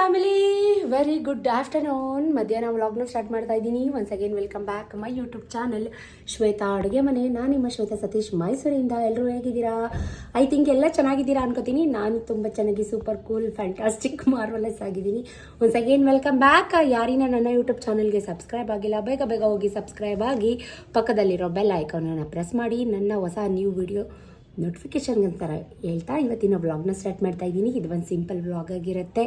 Family very good afternoon ಮಧ್ಯಾಹ್ನ ವ್ಲಾಗ್ನ start ಮಾಡ್ತಾ ಇದ್ದೀನಿ. Once again welcome back my YouTube channel Shweta Aduge Mane. ನಾನು ನಿಮ್ಮ ಶ್ವೇತಾ ಸತೀಶ್ ಮೈಸೂರಿಂದ. ಎಲ್ಲರೂ ಹೇಗಿದ್ದೀರಾ? ಐ ಥಿಂಕ್ ಎಲ್ಲ ಚೆನ್ನಾಗಿದ್ದೀರಾ ಅನ್ಕೋತೀನಿ. ನಾನು ತುಂಬ ಚೆನ್ನಾಗಿ ಸೂಪರ್ ಕೂಲ್ ಫ್ಯಾಂಟಾಸ್ಟಿಕ್ ಮಾರ್ವಲಸ್ ಆಗಿದ್ದೀನಿ. ಒನ್ಸ್ ಅಗೇನ್ ವೆಲ್ಕಮ್ ಬ್ಯಾಕ್ ಯಾರಿನ ನನ್ನ ಯೂಟ್ಯೂಬ್ ಚಾನಲ್ಗೆ ಸಬ್ಸ್ಕ್ರೈಬ್ ಆಗಿಲ್ಲ, ಬೇಗ ಬೇಗ ಹೋಗಿ ಸಬ್ಸ್ಕ್ರೈಬ್ ಆಗಿ ಪಕ್ಕದಲ್ಲಿರೋ ಬೆಲ್ ಐಕಾನನ್ನು ಪ್ರೆಸ್ ಮಾಡಿ. ನನ್ನ ಹೊಸ ನ್ಯೂ ವಿಡಿಯೋ ನೋಟಿಫಿಕೇಶನ್ ಅಂತಾರೆ ಹೇಳ್ತಾ ಇವತ್ತಿನ ವ್ಲಾಗ್ನ ಸ್ಟಾರ್ಟ್ ಮಾಡ್ತಾ ಇದ್ದೀನಿ. ಇದು ಒಂದು ಸಿಂಪಲ್ ವ್ಲಾಗ್ ಆಗಿರುತ್ತೆ.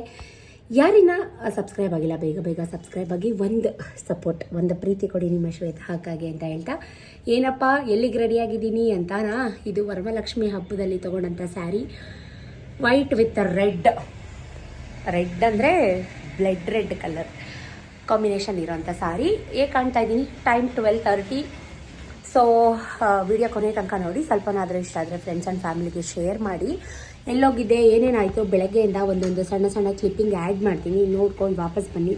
ಯಾರಿನ ಸಬ್ಸ್ಕ್ರೈಬ್ ಆಗಿಲ್ಲ, ಬೇಗ ಬೇಗ ಸಬ್ಸ್ಕ್ರೈಬ್ ಆಗಿ ಒಂದು ಸಪೋರ್ಟ್ ಒಂದು ಪ್ರೀತಿ ಕೊಡಿ ನಿಮ್ಮ ಶ್ವೇತ ಹಾಕಾಗೆ ಅಂತ ಹೇಳ್ತಾ. ಏನಪ್ಪ, ಎಲ್ಲಿಗೆ ರೆಡಿಯಾಗಿದ್ದೀನಿ ಅಂತಾನಾ? ಇದು ವರಮಲಕ್ಷ್ಮಿ ಹಬ್ಬದಲ್ಲಿ ತೊಗೊಂಡಂಥ sari. White with red red ಅಂದರೆ ಬ್ಲಡ್ ರೆಡ್ ಕಲರ್ ಕಾಂಬಿನೇಷನ್ ಇರೋಂಥ ಸಾರಿ ಏ ಕಾಣ್ತಾ ಇದ್ದೀನಿ? Time twelve thirty so video ಕೊನೆ ತನಕ ನೋಡಿ. ಸ್ವಲ್ಪನಾದರೂ ಇಷ್ಟ ಆದರೆ ಫ್ರೆಂಡ್ಸ್ ಆ್ಯಂಡ್ ಫ್ಯಾಮಿಲಿಗೆ ಶೇರ್ ಮಾಡಿ. ಎಲ್ಲೋಗಿದ್ದೆ ಏನೇನಾಯಿತು ಬೆಳಗ್ಗೆಯಿಂದ ಒಂದೊಂದು ಸಣ್ಣ ಸಣ್ಣ ಕ್ಲಿಪ್ಪಿಂಗ್ ಆ್ಯಡ್ ಮಾಡ್ತೀನಿ. ನೋಡ್ಕೊಂಡು ವಾಪಸ್ ಬನ್ನಿ.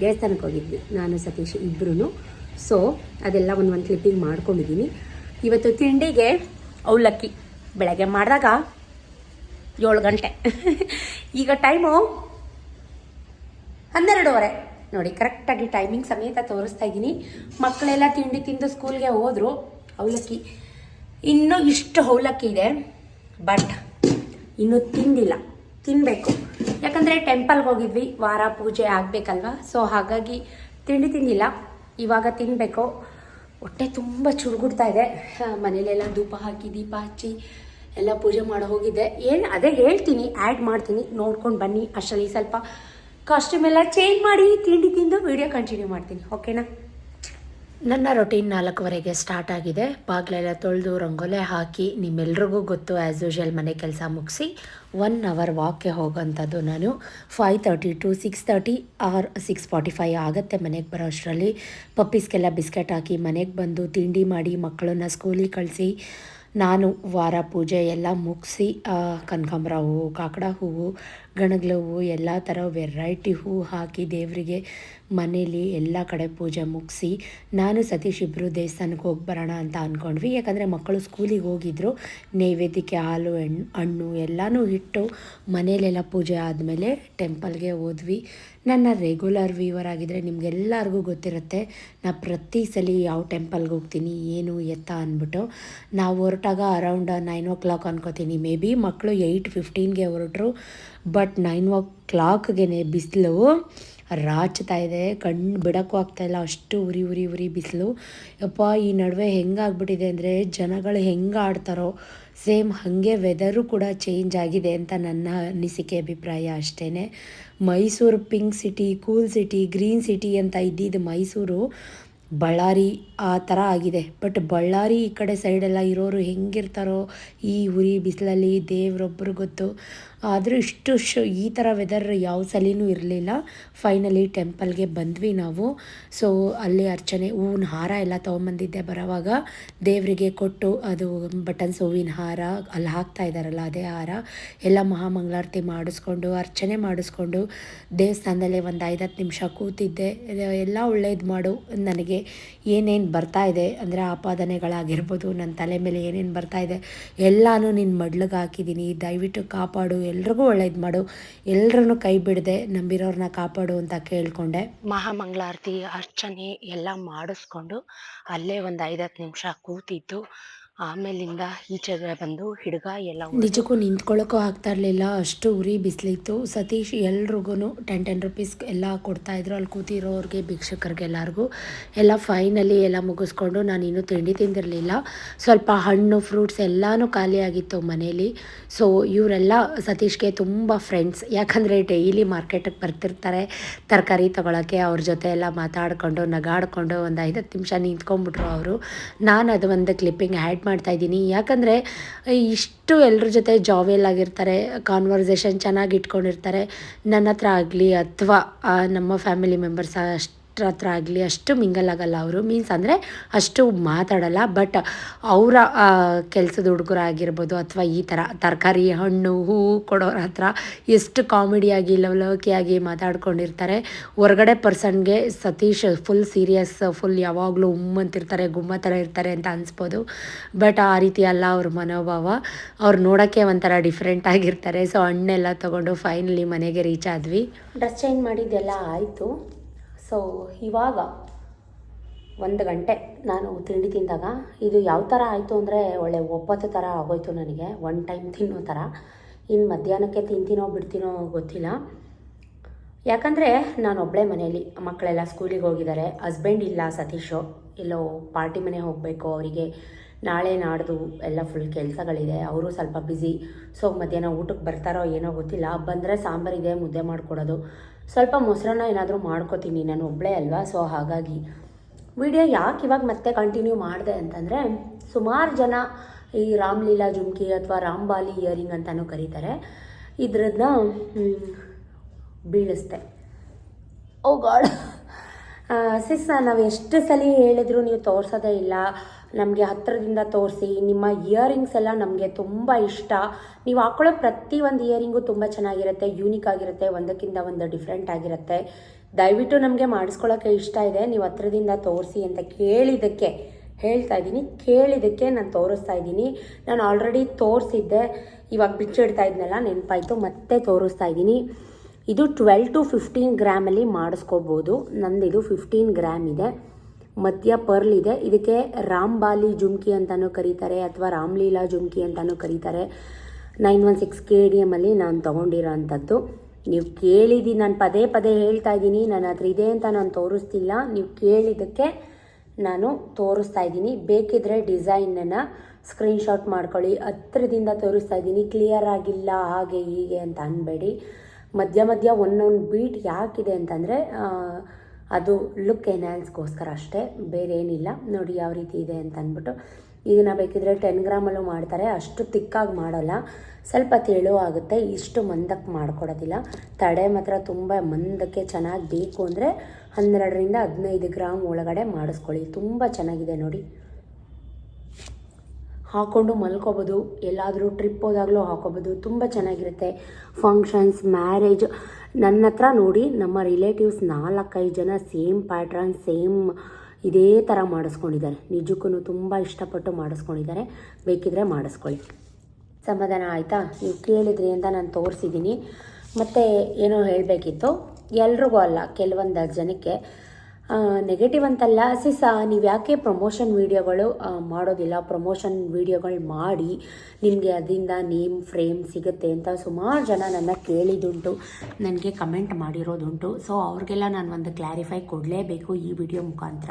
ದೇವಸ್ಥಾನಕ್ಕೆ ಹೋಗಿದ್ವಿ. ನಾನು, ಸತೀಶ್ ಇಬ್ಬರೂ ಸೊ ಅದೆಲ್ಲ ಒಂದು ಒಂದು ಕ್ಲಿಪ್ಪಿಂಗ್ ಮಾಡ್ಕೊಂಡಿದ್ದೀನಿ ಇವತ್ತು ತಿಂಡಿಗೆ ಅವಲಕ್ಕಿ. ಬೆಳಗ್ಗೆ ಮಾಡಿದಾಗ ಏಳು ಗಂಟೆ. ಈಗ ಟೈಮು ಹನ್ನೆರಡೂವರೆ. ನೋಡಿ ಕರೆಕ್ಟಾಗಿ ಟೈಮಿಂಗ್ ಸಮೇತ ತೋರಿಸ್ತಾ ಇದ್ದೀನಿ. ಮಕ್ಕಳೆಲ್ಲ ತಿಂಡಿ ತಿಂದು ಸ್ಕೂಲ್ಗೆ ಹೋದರು ಅವಲಕ್ಕಿ. ಇನ್ನೂ ಇಷ್ಟು ಅವಲಕ್ಕಿ ಇದೆ ಬಟ್ ಇನ್ನೂ ತಿಂದಿಲ್ಲ. ತಿನ್ನಬೇಕು ಯಾಕಂದರೆ ಟೆಂಪಲ್ಗೆ ಹೋಗಿದ್ವಿ, ವಾರ ಪೂಜೆ ಆಗಬೇಕಲ್ವ? ಸೊ ಹಾಗಾಗಿ ತಿಂಡಿ ತಿಂದಿಲ್ಲ. ಇವಾಗ ತಿನ್ನಬೇಕು ಹೊಟ್ಟೆ ತುಂಬ ಚುರುಗುಡ್ತಾ ಇದೆ. ಮನೇಲೆಲ್ಲ ಧೂಪ ಹಾಕಿ, ದೀಪ ಹಚ್ಚಿ, ಎಲ್ಲ ಪೂಜೆ ಮಾಡೋ ಹೋಗಿದ್ದೆ. ಏನು, ಅದೇ ಹೇಳ್ತೀನಿ ಆ್ಯಡ್ ಮಾಡ್ತೀನಿ. ನೋಡ್ಕೊಂಡು ಬನ್ನಿ. ಅಷ್ಟರಲ್ಲಿ ಸ್ವಲ್ಪ ಕಾಸ್ಟ್ಯೂಮ್ ಎಲ್ಲ ಚೇಂಜ್ ಮಾಡಿ ತಿಂಡಿ ತಿಂದು ವಿಡಿಯೋ ಕಂಟಿನ್ಯೂ ಮಾಡ್ತೀನಿ. ಓಕೆನಾ ನನ್ನ ರೊಟೀನ್ ನಾಲ್ಕುವರೆಗೆ ಸ್ಟಾರ್ಟ್ ಆಗಿದೆ. ಬಾಗಿಲೆಲ್ಲ ತೊಳೆದು ರಂಗೋಲೆ ಹಾಕಿ ನಿಮ್ಮೆಲ್ರಿಗೂ ಗೊತ್ತು ಆ್ಯಸ್ ಯೂಶುವಲ್ ಮನೆ ಕೆಲಸ ಮುಗಿಸಿ ಒನ್ ಅವರ್ ವಾಕ್ಗೆ ಹೋಗೋಂಥದ್ದು ನಾನು. Five thirty to six thirty or six forty five ಆಗುತ್ತೆ ಮನೆಗೆ ಬರೋ ಅಷ್ಟರಲ್ಲಿ. ಪಪ್ಪೀಸ್ಗೆಲ್ಲ ಬಿಸ್ಕೆಟ್ ಹಾಕಿ ಮನೆಗೆ ಬಂದು ತಿಂಡಿ ಮಾಡಿ ಮಕ್ಕಳನ್ನ ಸ್ಕೂಲಿಗೆ ಕಳಿಸಿ ನಾನು ವಾರ ಪೂಜೆ ಎಲ್ಲ ಮುಗಿಸಿ ಕನಕಾಂಬರ ಹೂವು ಕಾಕಡ ಹೂವು ಗಣಗ್ಲ ಹೂವು ಎಲ್ಲ ಥರ ವೆರೈಟಿ ಹೂವು ಹಾಕಿ ದೇವರಿಗೆ ಮನೇಲಿ ಎಲ್ಲ ಕಡೆ ಪೂಜೆ ಮುಗಿಸಿ, ನಾನು ಸತೀಶ್ ಇಬ್ಬರು ದೇವಸ್ಥಾನಕ್ಕೆ ಹೋಗಿ ಬರೋಣ ಅಂತ ಅಂದ್ಕೊಂಡ್ವಿ ಯಾಕಂದರೆ ಮಕ್ಕಳು ಸ್ಕೂಲಿಗೆ ಹೋಗಿದ್ರು, ನೈವೇದ್ಯಕ್ಕೆ ಹಾಲು ಹಣ್ಣು ಹಣ್ಣು ಎಲ್ಲನೂ ಇಟ್ಟು ಮನೇಲೆಲ್ಲ ಪೂಜೆ ಆದಮೇಲೆ ಟೆಂಪಲ್ಗೆ ಹೋದ್ವಿ. ನನ್ನ ರೆಗ್ಯುಲರ್ ವ್ಯೂವರ್ ಆಗಿದ್ದರೆ ನಿಮಗೆಲ್ಲರಿಗೂ ಗೊತ್ತಿರುತ್ತೆ, ನಾ ಪ್ರತಿ ಸಲ ಯಾವ ಟೆಂಪಲ್ಗೆ ಹೋಗ್ತೀನಿ, ಏನು ಎತ್ತ ಅಂದ್ಬಿಟ್ಟು ನಾವು ಹೊರಟಾಗ ಅರೌಂಡ್ ನೈನ್ ಓ ಕ್ಲಾಕ್ ಅನ್ಕೋತೀನಿ. ಮೇ ಬಿ ಮಕ್ಕಳು ಏಯ್ಟ್ ಫಿಫ್ಟೀನ್ಗೆ ಹೊರಟ್ರು ಬಟ್ ನೈನ್ ಓ ಕ್ಲಾಕ್ಗೆ ಬಿಸಿಲು ರಾಚ್ತಾ ಇದೆ ಕಣ್ಣು ಬಿಡೋಕ್ಕೂ ಆಗ್ತಾಯಿಲ್ಲ ಅಷ್ಟು ಉರಿ ಉರಿ ಉರಿ ಬಿಸಿಲು. ಯಪ್ಪ, ಈ ನಡುವೆ ಹೆಂಗಾಗ್ಬಿಟ್ಟಿದೆ ಅಂದರೆ ಜನಗಳು ಹೆಂಗೆ ಆಡ್ತಾರೋ, ಸೇಮ್ ಹಾಗೆ ವೆದರು ಕೂಡ ಚೇಂಜ್ ಆಗಿದೆ ಅಂತ ನನ್ನ ಅನಿಸಿಕೆ, ಅಭಿಪ್ರಾಯ ಅಷ್ಟೇ Mysuru pink city cool city green city ಅಂತ ಇದ್ದಿದ್ದು ಮೈಸೂರು ಬಳ್ಳಾರಿ ಆ ಥರ ಆಗಿದೆ. ಬಟ್ ಬಳ್ಳಾರಿ ಈ ಕಡೆ ಸೈಡೆಲ್ಲ ಇರೋರು ಹೆಂಗಿರ್ತಾರೋ, ಈ ಉರಿ, ಬಿಸಿಲಲ್ಲಿ ದೇವ್ರೊಬ್ಬರು ಗೊತ್ತು. ಆದರೂ ಇಷ್ಟು ಶ್ ಈ ಥರ ವೆದರ್ ಯಾವ ಸಲಿನೂ ಇರಲಿಲ್ಲ. ಫೈನಲಿ ಟೆಂಪಲ್ಗೆ ಬಂದ್ವಿ ನಾವು. ಸೊ ಅಲ್ಲಿ ಅರ್ಚನೆ, ಹೂವಿನ ಹಾರ ಎಲ್ಲ ತೊಗೊಂಬಂದಿದ್ದೆ. ಬರೋವಾಗ ದೇವರಿಗೆ ಕೊಟ್ಟು ಅದು ಬಟನ್ಸ್ ಹೂವಿನ ಹಾರ ಅಲ್ಲಿ ಹಾಕ್ತಾ ಇದ್ದಾರಲ್ಲ, ಅದೇ ಹಾರ. ಎಲ್ಲ ಮಹಾಮಂಗಳಾರತಿ ಮಾಡಿಸ್ಕೊಂಡು, ಅರ್ಚನೆ ಮಾಡಿಸ್ಕೊಂಡು ದೇವಸ್ಥಾನದಲ್ಲೇ ಒಂದು ಐದತ್ತು ನಿಮಿಷ ಕೂತಿದ್ದೆ. ಎಲ್ಲ ಒಳ್ಳೇದು ಮಾಡು. ನನಗೆ ಏನೇನು ಬರ್ತಾ ಇದೆ, ಅಂದರೆ ಆಪಾದನೆಗಳಾಗಿರ್ಬೋದು ನನ್ನ ತಲೆ ಮೇಲೆ ಏನೇನು ಬರ್ತಾ ಇದೆ, ಎಲ್ಲನೂ ನಿನ್ನ ಮಡ್ಲಿಗೆ ಹಾಕಿದ್ದೀನಿ ದಯವಿಟ್ಟು ಕಾಪಾಡು ಎಲ್ರಿಗೂ ಒಳ್ಳೇದು ಮಾಡು. ಎಲ್ಲರನ್ನು ಕೈ ಬಿಡದೆ ನಂಬಿರೋರನ್ನ ಕಾಪಾಡು ಅಂತ ಕೇಳಿಕೊಂಡೆ. ಮಹಾಮಂಗಳಾರತಿ, ಅರ್ಚನೆ ಎಲ್ಲ ಮಾಡಿಸ್ಕೊಂಡು ಅಲ್ಲೇ ಒಂದು ಐದತ್ತು ನಿಮಿಷ ಕೂತಿದ್ದು. ಆಮೇಲಿಂದ ಈಚೆಗೆ ಬಂದು ಹಿಡ್ಗ ಎಲ್ಲ ನಿಜಕ್ಕೂ ನಿಂತ್ಕೊಳ್ಳೋಕ್ಕೂ ಆಗ್ತಾ ಇರಲಿಲ್ಲ, ಅಷ್ಟು ಉರಿ ಬಿಸಿಲಿತ್ತು. ಸತೀಶ್ ಎಲ್ರಿಗೂ ಟೆನ್ ಟೆನ್ ರುಪೀಸ್ ಎಲ್ಲ ಕೊಡ್ತಾಯಿದ್ರು ಅಲ್ಲಿ ಕೂತಿರೋರಿಗೆ ಭಿಕ್ಷಕರಿಗೆ ಎಲ್ಲರಿಗೂ ಎಲ್ಲ ಫೈನಲಿ ಎಲ್ಲ ಮುಗಿಸ್ಕೊಂಡು ನಾನು ಇನ್ನೂ ತಿಂಡಿ ತಿಂದಿರಲಿಲ್ಲ. ಸ್ವಲ್ಪ ಹಣ್ಣು ಫ್ರೂಟ್ಸ್ ಎಲ್ಲನೂ ಖಾಲಿಯಾಗಿತ್ತು ಮನೇಲಿ. ಸೊ ಇವರೆಲ್ಲ ಸತೀಶ್ಗೆ ತುಂಬ ಫ್ರೆಂಡ್ಸ್ ಯಾಕಂದರೆ ಡೈಲಿ ಮಾರ್ಕೆಟಿಗೆ ಬರ್ತಿರ್ತಾರೆ. ತರಕಾರಿ ತೊಗೊಳಕ್ಕೆ ಅವ್ರ ಜೊತೆ ಎಲ್ಲ ಮಾತಾಡಿಕೊಂಡು, ನಗಾಡಿಕೊಂಡು ಒಂದು ಐದತ್ತು ನಿಮಿಷ ನಿಂತ್ಕೊಂಡ್ಬಿಟ್ರು ಅವರು. ನಾನು ಅದು ಒಂದು ಕ್ಲಿಪ್ಪಿಂಗ್ ಆ್ಯಡ್ ಮಾಡ್ತಾ ಇದ್ದೀನಿ. ಯಾಕಂದರೆ ಇಷ್ಟು ಎಲ್ಲರ ಜೊತೆ ಜಾವೆಲ್ ಆಗಿರ್ತಾರೆ ಕಾನ್ವರ್ಸೇಷನ್ ಚೆನ್ನಾಗಿ ಇಟ್ಕೊಂಡಿರ್ತಾರೆ ನನ್ನ ಹತ್ರ ಆಗಲಿ ಅಥವಾ ನಮ್ಮ ಫ್ಯಾಮಿಲಿ ಮೆಂಬರ್ಸ್ ಅಷ್ಟು. ಅಷ್ಟರ ಹತ್ರ ಆಗಲಿ ಅಷ್ಟು ಮಿಂಗಲ್ ಆಗಲ್ಲ ಅವರು. ಮೀನ್ಸ್ ಅಂದರೆ ಅಷ್ಟು ಮಾತಾಡಲ್ಲ. ಬಟ್ ಅವರ ಕೆಲಸದ ಹುಡುಗರಾಗಿರ್ಬೋದು ಅಥವಾ ಈ ಥರ ತರಕಾರಿ, ಹಣ್ಣು ಹೂವು ಕೊಡೋರ ಹತ್ರ ಎಷ್ಟು ಕಾಮಿಡಿಯಾಗಿ ಲವಲವಿಕೆಯಾಗಿ ಮಾತಾಡ್ಕೊಂಡಿರ್ತಾರೆ. ಹೊರಗಡೆ ಪರ್ಸನ್ಗೆ ಸತೀಶ್ ಫುಲ್ ಸೀರಿಯಸ್ ಫುಲ್ ಯಾವಾಗಲೂ ಉಮ್ಮಂತಿರ್ತಾರೆ ಗುಮ್ಮ ಥರ ಇರ್ತಾರೆ ಅಂತ ಅನಿಸ್ಬೋದು. ಬಟ್ ಆ ರೀತಿ ಅಲ್ಲ ಅವ್ರ ಮನೋಭಾವ. ಅವ್ರು ನೋಡೋಕ್ಕೆ ಒಂಥರ ಡಿಫ್ರೆಂಟ್ ಆಗಿರ್ತಾರೆ. ಸೊ ಹಣ್ಣೆಲ್ಲ ತೊಗೊಂಡು ಫೈನಲಿ ಮನೆಗೆ ರೀಚ್ ಆದ್ವಿ. ಡ್ರೆಸ್ ಚೇಂಜ್ ಮಾಡಿದ್ದೆಲ್ಲ ಆಯಿತು. ಸೊ ಇವಾಗ ಒಂದು ಗಂಟೆ ನಾನು ತಿಂಡಿ ತಿಂದಾಗ ಇದು ಯಾವ ಥರ ಆಯಿತು ಅಂದರೆ ಒಳ್ಳೆ ಒಪ್ಪತ್ತು ಥರ ಆಗೋಯ್ತು ನನಗೆ. ಒನ್ ಟೈಮ್ ತಿನ್ನೋ ಥರ. ಇನ್ನು ಮಧ್ಯಾಹ್ನಕ್ಕೆ ತಿಂತೀನೋ ಬಿಡ್ತೀನೋ ಗೊತ್ತಿಲ್ಲ. ಯಾಕಂದರೆ ನಾನು ಒಬ್ಬಳೇ ಮನೆಯಲ್ಲಿ, ಮಕ್ಕಳೆಲ್ಲ ಸ್ಕೂಲಿಗೆ ಹೋಗಿದ್ದಾರೆ. ಹಸ್ಬೆಂಡ್ ಇಲ್ಲ, ಸತೀಶು. ಎಲ್ಲೋ ಪಾರ್ಟಿ ಮನೆ ಹೋಗಬೇಕು, ಅವರಿಗೆ ನಾಳೆ ನಾಡ್ದು ಎಲ್ಲ ಫುಲ್ ಕೆಲಸಗಳಿದೆ. ಅವರು ಸ್ವಲ್ಪ ಬ್ಯುಸಿ ಸೊ ಮಧ್ಯಾಹ್ನ ಊಟಕ್ಕೆ ಬರ್ತಾರೋ ಏನೋ ಗೊತ್ತಿಲ್ಲ. ಬಂದರೆ ಸಾಂಬಾರಿದೆ, ಮುದ್ದೆ ಮಾಡಿಕೊಡೋದು. ಸ್ವಲ್ಪ ಮೊಸರನ್ನ ಏನಾದರೂ ಮಾಡ್ಕೋತೀನಿ ನಾನು ಒಬ್ಬಳೇ ಅಲ್ವಾ? ಸೊ ಹಾಗಾಗಿ ವಿಡಿಯೋ ಯಾಕೆ ಇವಾಗ ಮತ್ತೆ ಕಂಟಿನ್ಯೂ ಮಾಡಿದೆ ಅಂತಂದರೆ, ಸುಮಾರು ಜನ ಈ ರಾಮ್ಲೀಲಾ ಜುಮ್ಕಿ ಅಥವಾ ರಾಮ್ಬಾಲಿ ಇಯರಿಂಗ್ ಅಂತಲೂ ಕರೀತಾರೆ. ಇದ್ರನ್ನ ಬೀಳಿಸ್ದೆ. ಓ ಗಾಡ್ ಸಿಸ್ ನಾವು ಎಷ್ಟು ಸಲ ಹೇಳಿದ್ರು ನೀವು ತೋರಿಸೋದೇ ಇಲ್ಲ. ನಮಗೆ ಹತ್ತಿರದಿಂದ ತೋರಿಸಿ, ನಿಮ್ಮ ಇಯರಿಂಗ್ಸ್ ಎಲ್ಲ ನಮಗೆ ತುಂಬ ಇಷ್ಟ. ನೀವು ಹಾಕೊಳ್ಳೋ ಪ್ರತಿ ಒಂದು ಇಯರಿಂಗು ತುಂಬ ಚೆನ್ನಾಗಿರುತ್ತೆ ಯೂನಿಕ್ ಆಗಿರುತ್ತೆ, ಒಂದಕ್ಕಿಂತ ಒಂದು ಡಿಫ್ರೆಂಟ್ ಆಗಿರುತ್ತೆ. ದಯವಿಟ್ಟು ನಮಗೆ ಮಾಡಿಸ್ಕೊಳ್ಳೋಕ್ಕೆ ಇಷ್ಟ ಇದೆ. ನೀವು ಹತ್ರದಿಂದ ತೋರಿಸಿ ಅಂತ ಕೇಳಿದ್ದಕ್ಕೆ, ಹೇಳ್ತಾ ಇದ್ದೀನಿ, ಕೇಳಿದ್ದಕ್ಕೆ ನಾನು ತೋರಿಸ್ತಾ ಇದ್ದೀನಿ. ನಾನು ಆಲ್ರೆಡಿ ತೋರಿಸಿದ್ದೆ. ಇವಾಗ ಬಿಚ್ಚಿಡ್ತಾ ಇದ್ನಲ್ಲ, ನೆನಪಾಯಿತು, ಮತ್ತೆ ತೋರಿಸ್ತಾ ಇದ್ದೀನಿ. ಇದು ಟ್ವೆಲ್ ಟು ಫಿಫ್ಟೀನ್ ಗ್ರಾಮಲ್ಲಿ ಮಾಡಿಸ್ಕೋಬೋದು. ನಂದು ಇದು ಫಿಫ್ಟೀನ್ ಗ್ರಾಮ್ ಇದೆ. ಮಧ್ಯ ಪರ್ಲ್ ಇದೆ. ಇದಕ್ಕೆ ರಾಮ್ಬಾಲಿ ಜುಮ್ಕಿ ಅಂತಲೂ ಕರೀತಾರೆ, ಅಥವಾ ರಾಮ್ಲೀಲಾ ಜುಮ್ಕಿ ಅಂತಲೂ ಕರೀತಾರೆ. Nine one six K D ಎಮ್ಮಲ್ಲಿ ನಾನು ತೊಗೊಂಡಿರೋ ಅಂಥದ್ದು. ನೀವು ಕೇಳಿದ್ದೀನಿ ನಾನು ಪದೇ ಪದೇ ಹೇಳ್ತಾ ಇದ್ದೀನಿ ನಾನು ಹತ್ರ ಇದೆ ಅಂತ ನಾನು ತೋರಿಸ್ತಿಲ್ಲ. ನೀವು ಕೇಳಿದ್ದಕ್ಕೆ ನಾನು ತೋರಿಸ್ತಾ ಇದ್ದೀನಿ. ಬೇಕಿದ್ರೆ ಡಿಸೈನನ್ನು ಸ್ಕ್ರೀನ್ಶಾಟ್ ಮಾಡ್ಕೊಳ್ಳಿ, ಹತ್ರದಿಂದ ತೋರಿಸ್ತಾ ಇದ್ದೀನಿ. ಕ್ಲಿಯರ್ ಆಗಿಲ್ಲ, ಹಾಗೆ ಹೀಗೆ ಅಂತ ಅನ್ಬೇಡಿ. ಮಧ್ಯ ಮಧ್ಯ ಒಂದೊಂದು ಬೀಟ್ ಯಾಕಿದೆ ಅಂತಂದರೆ ಅದು ಲುಕ್ ಎನ್ಹ್ಯಾನ್ಸ್ಗೋಸ್ಕರ ಅಷ್ಟೇ ಬೇರೆ ಏನಿಲ್ಲ ನೋಡಿ ಯಾವ ರೀತಿ ಇದೆ ಅಂತ ಅಂದ್ಬಿಟ್ಟು ಇದನ್ನು ಬೇಕಿದ್ರೆ ಟೆನ್ ಗ್ರಾಮಲ್ಲೂ ಮಾಡ್ತಾರೆ, ಅಷ್ಟು ತಿಕ್ಕಾಗಿ ಮಾಡೋಲ್ಲ. ಸ್ವಲ್ಪ ತೆಳು ಆಗುತ್ತೆ, ಇಷ್ಟು ಮಂದಕ್ಕೆ ಮಾಡ್ಕೊಡೋದಿಲ್ಲ. ತಡೆ ಮಾತ್ರ ತುಂಬ ಮಂದಕ್ಕೆ ಚೆನ್ನಾಗಿ ಬೇಕು ಅಂದರೆ ಹನ್ನೆರಡರಿಂದ ಹದಿನೈದು ಗ್ರಾಮ್ ಒಳಗಡೆ ಮಾಡಿಸ್ಕೊಳ್ಳಿ. ತುಂಬ ಚೆನ್ನಾಗಿದೆ ನೋಡಿ. ಹಾಕ್ಕೊಂಡು ಮಲ್ಕೋಬೋದು. ಎಲ್ಲಾದರೂ ಟ್ರಿಪ್ ಹೋದಾಗಲೂ ಹಾಕೋಬೋದು. ತುಂಬ ಚೆನ್ನಾಗಿರುತ್ತೆ. ಫಂಕ್ಷನ್ಸ್ ಮ್ಯಾರೇಜ್ ನನ್ನ ಹತ್ರ ನೋಡಿ ನಮ್ಮ ರಿಲೇಟಿವ್ಸ್ ನಾಲ್ಕೈದು ಜನ ಸೇಮ್ ಪ್ಯಾಟ್ರನ್ ಸೇಮ್ ಇದೇ ಥರ ಮಾಡಿಸ್ಕೊಂಡಿದ್ದಾರೆ. ನಿಜಕ್ಕೂ ತುಂಬ ಇಷ್ಟಪಟ್ಟು ಮಾಡಿಸ್ಕೊಂಡಿದ್ದಾರೆ. ಬೇಕಿದ್ರೆ ಮಾಡಿಸ್ಕೊಳ್ಳಿ. ಸಮಾಧಾನ ಆಯಿತಾ? ನೀವು ಕೇಳಿದ್ರಿ ಅಂತ ನಾನು ತೋರಿಸಿದ್ದೀನಿ. ಮತ್ತು ಏನೋ ಹೇಳಬೇಕಿತ್ತು. ಎಲ್ರಿಗೂ ಅಲ್ಲ ಕೆಲವೊಂದು ಜನಕ್ಕೆ ನೆಗೆಟಿವ್ ಅಂತಲ್ಲ ಸಿಸ ನೀವು ಯಾಕೆ ಪ್ರಮೋಷನ್ ವೀಡಿಯೋಗಳು ಮಾಡೋದಿಲ್ಲ? ಪ್ರಮೋಷನ್ ವೀಡಿಯೋಗಳು ಮಾಡಿ ನಿಮಗೆ ಅದರಿಂದ ನೇಮ್ ಫ್ರೇಮ್ ಸಿಗುತ್ತೆ ಅಂತ ಸುಮಾರು ಜನ ನನ್ನ ಕೇಳಿದುಂಟು ನನಗೆ ಕಮೆಂಟ್ ಮಾಡಿರೋದುಂಟು. ಸೊ ಅವ್ರಿಗೆಲ್ಲ ನಾನು ಒಂದು ಕ್ಲಾರಿಫೈ ಕೊಡಲೇಬೇಕು ಈ ವಿಡಿಯೋ ಮುಖಾಂತರ.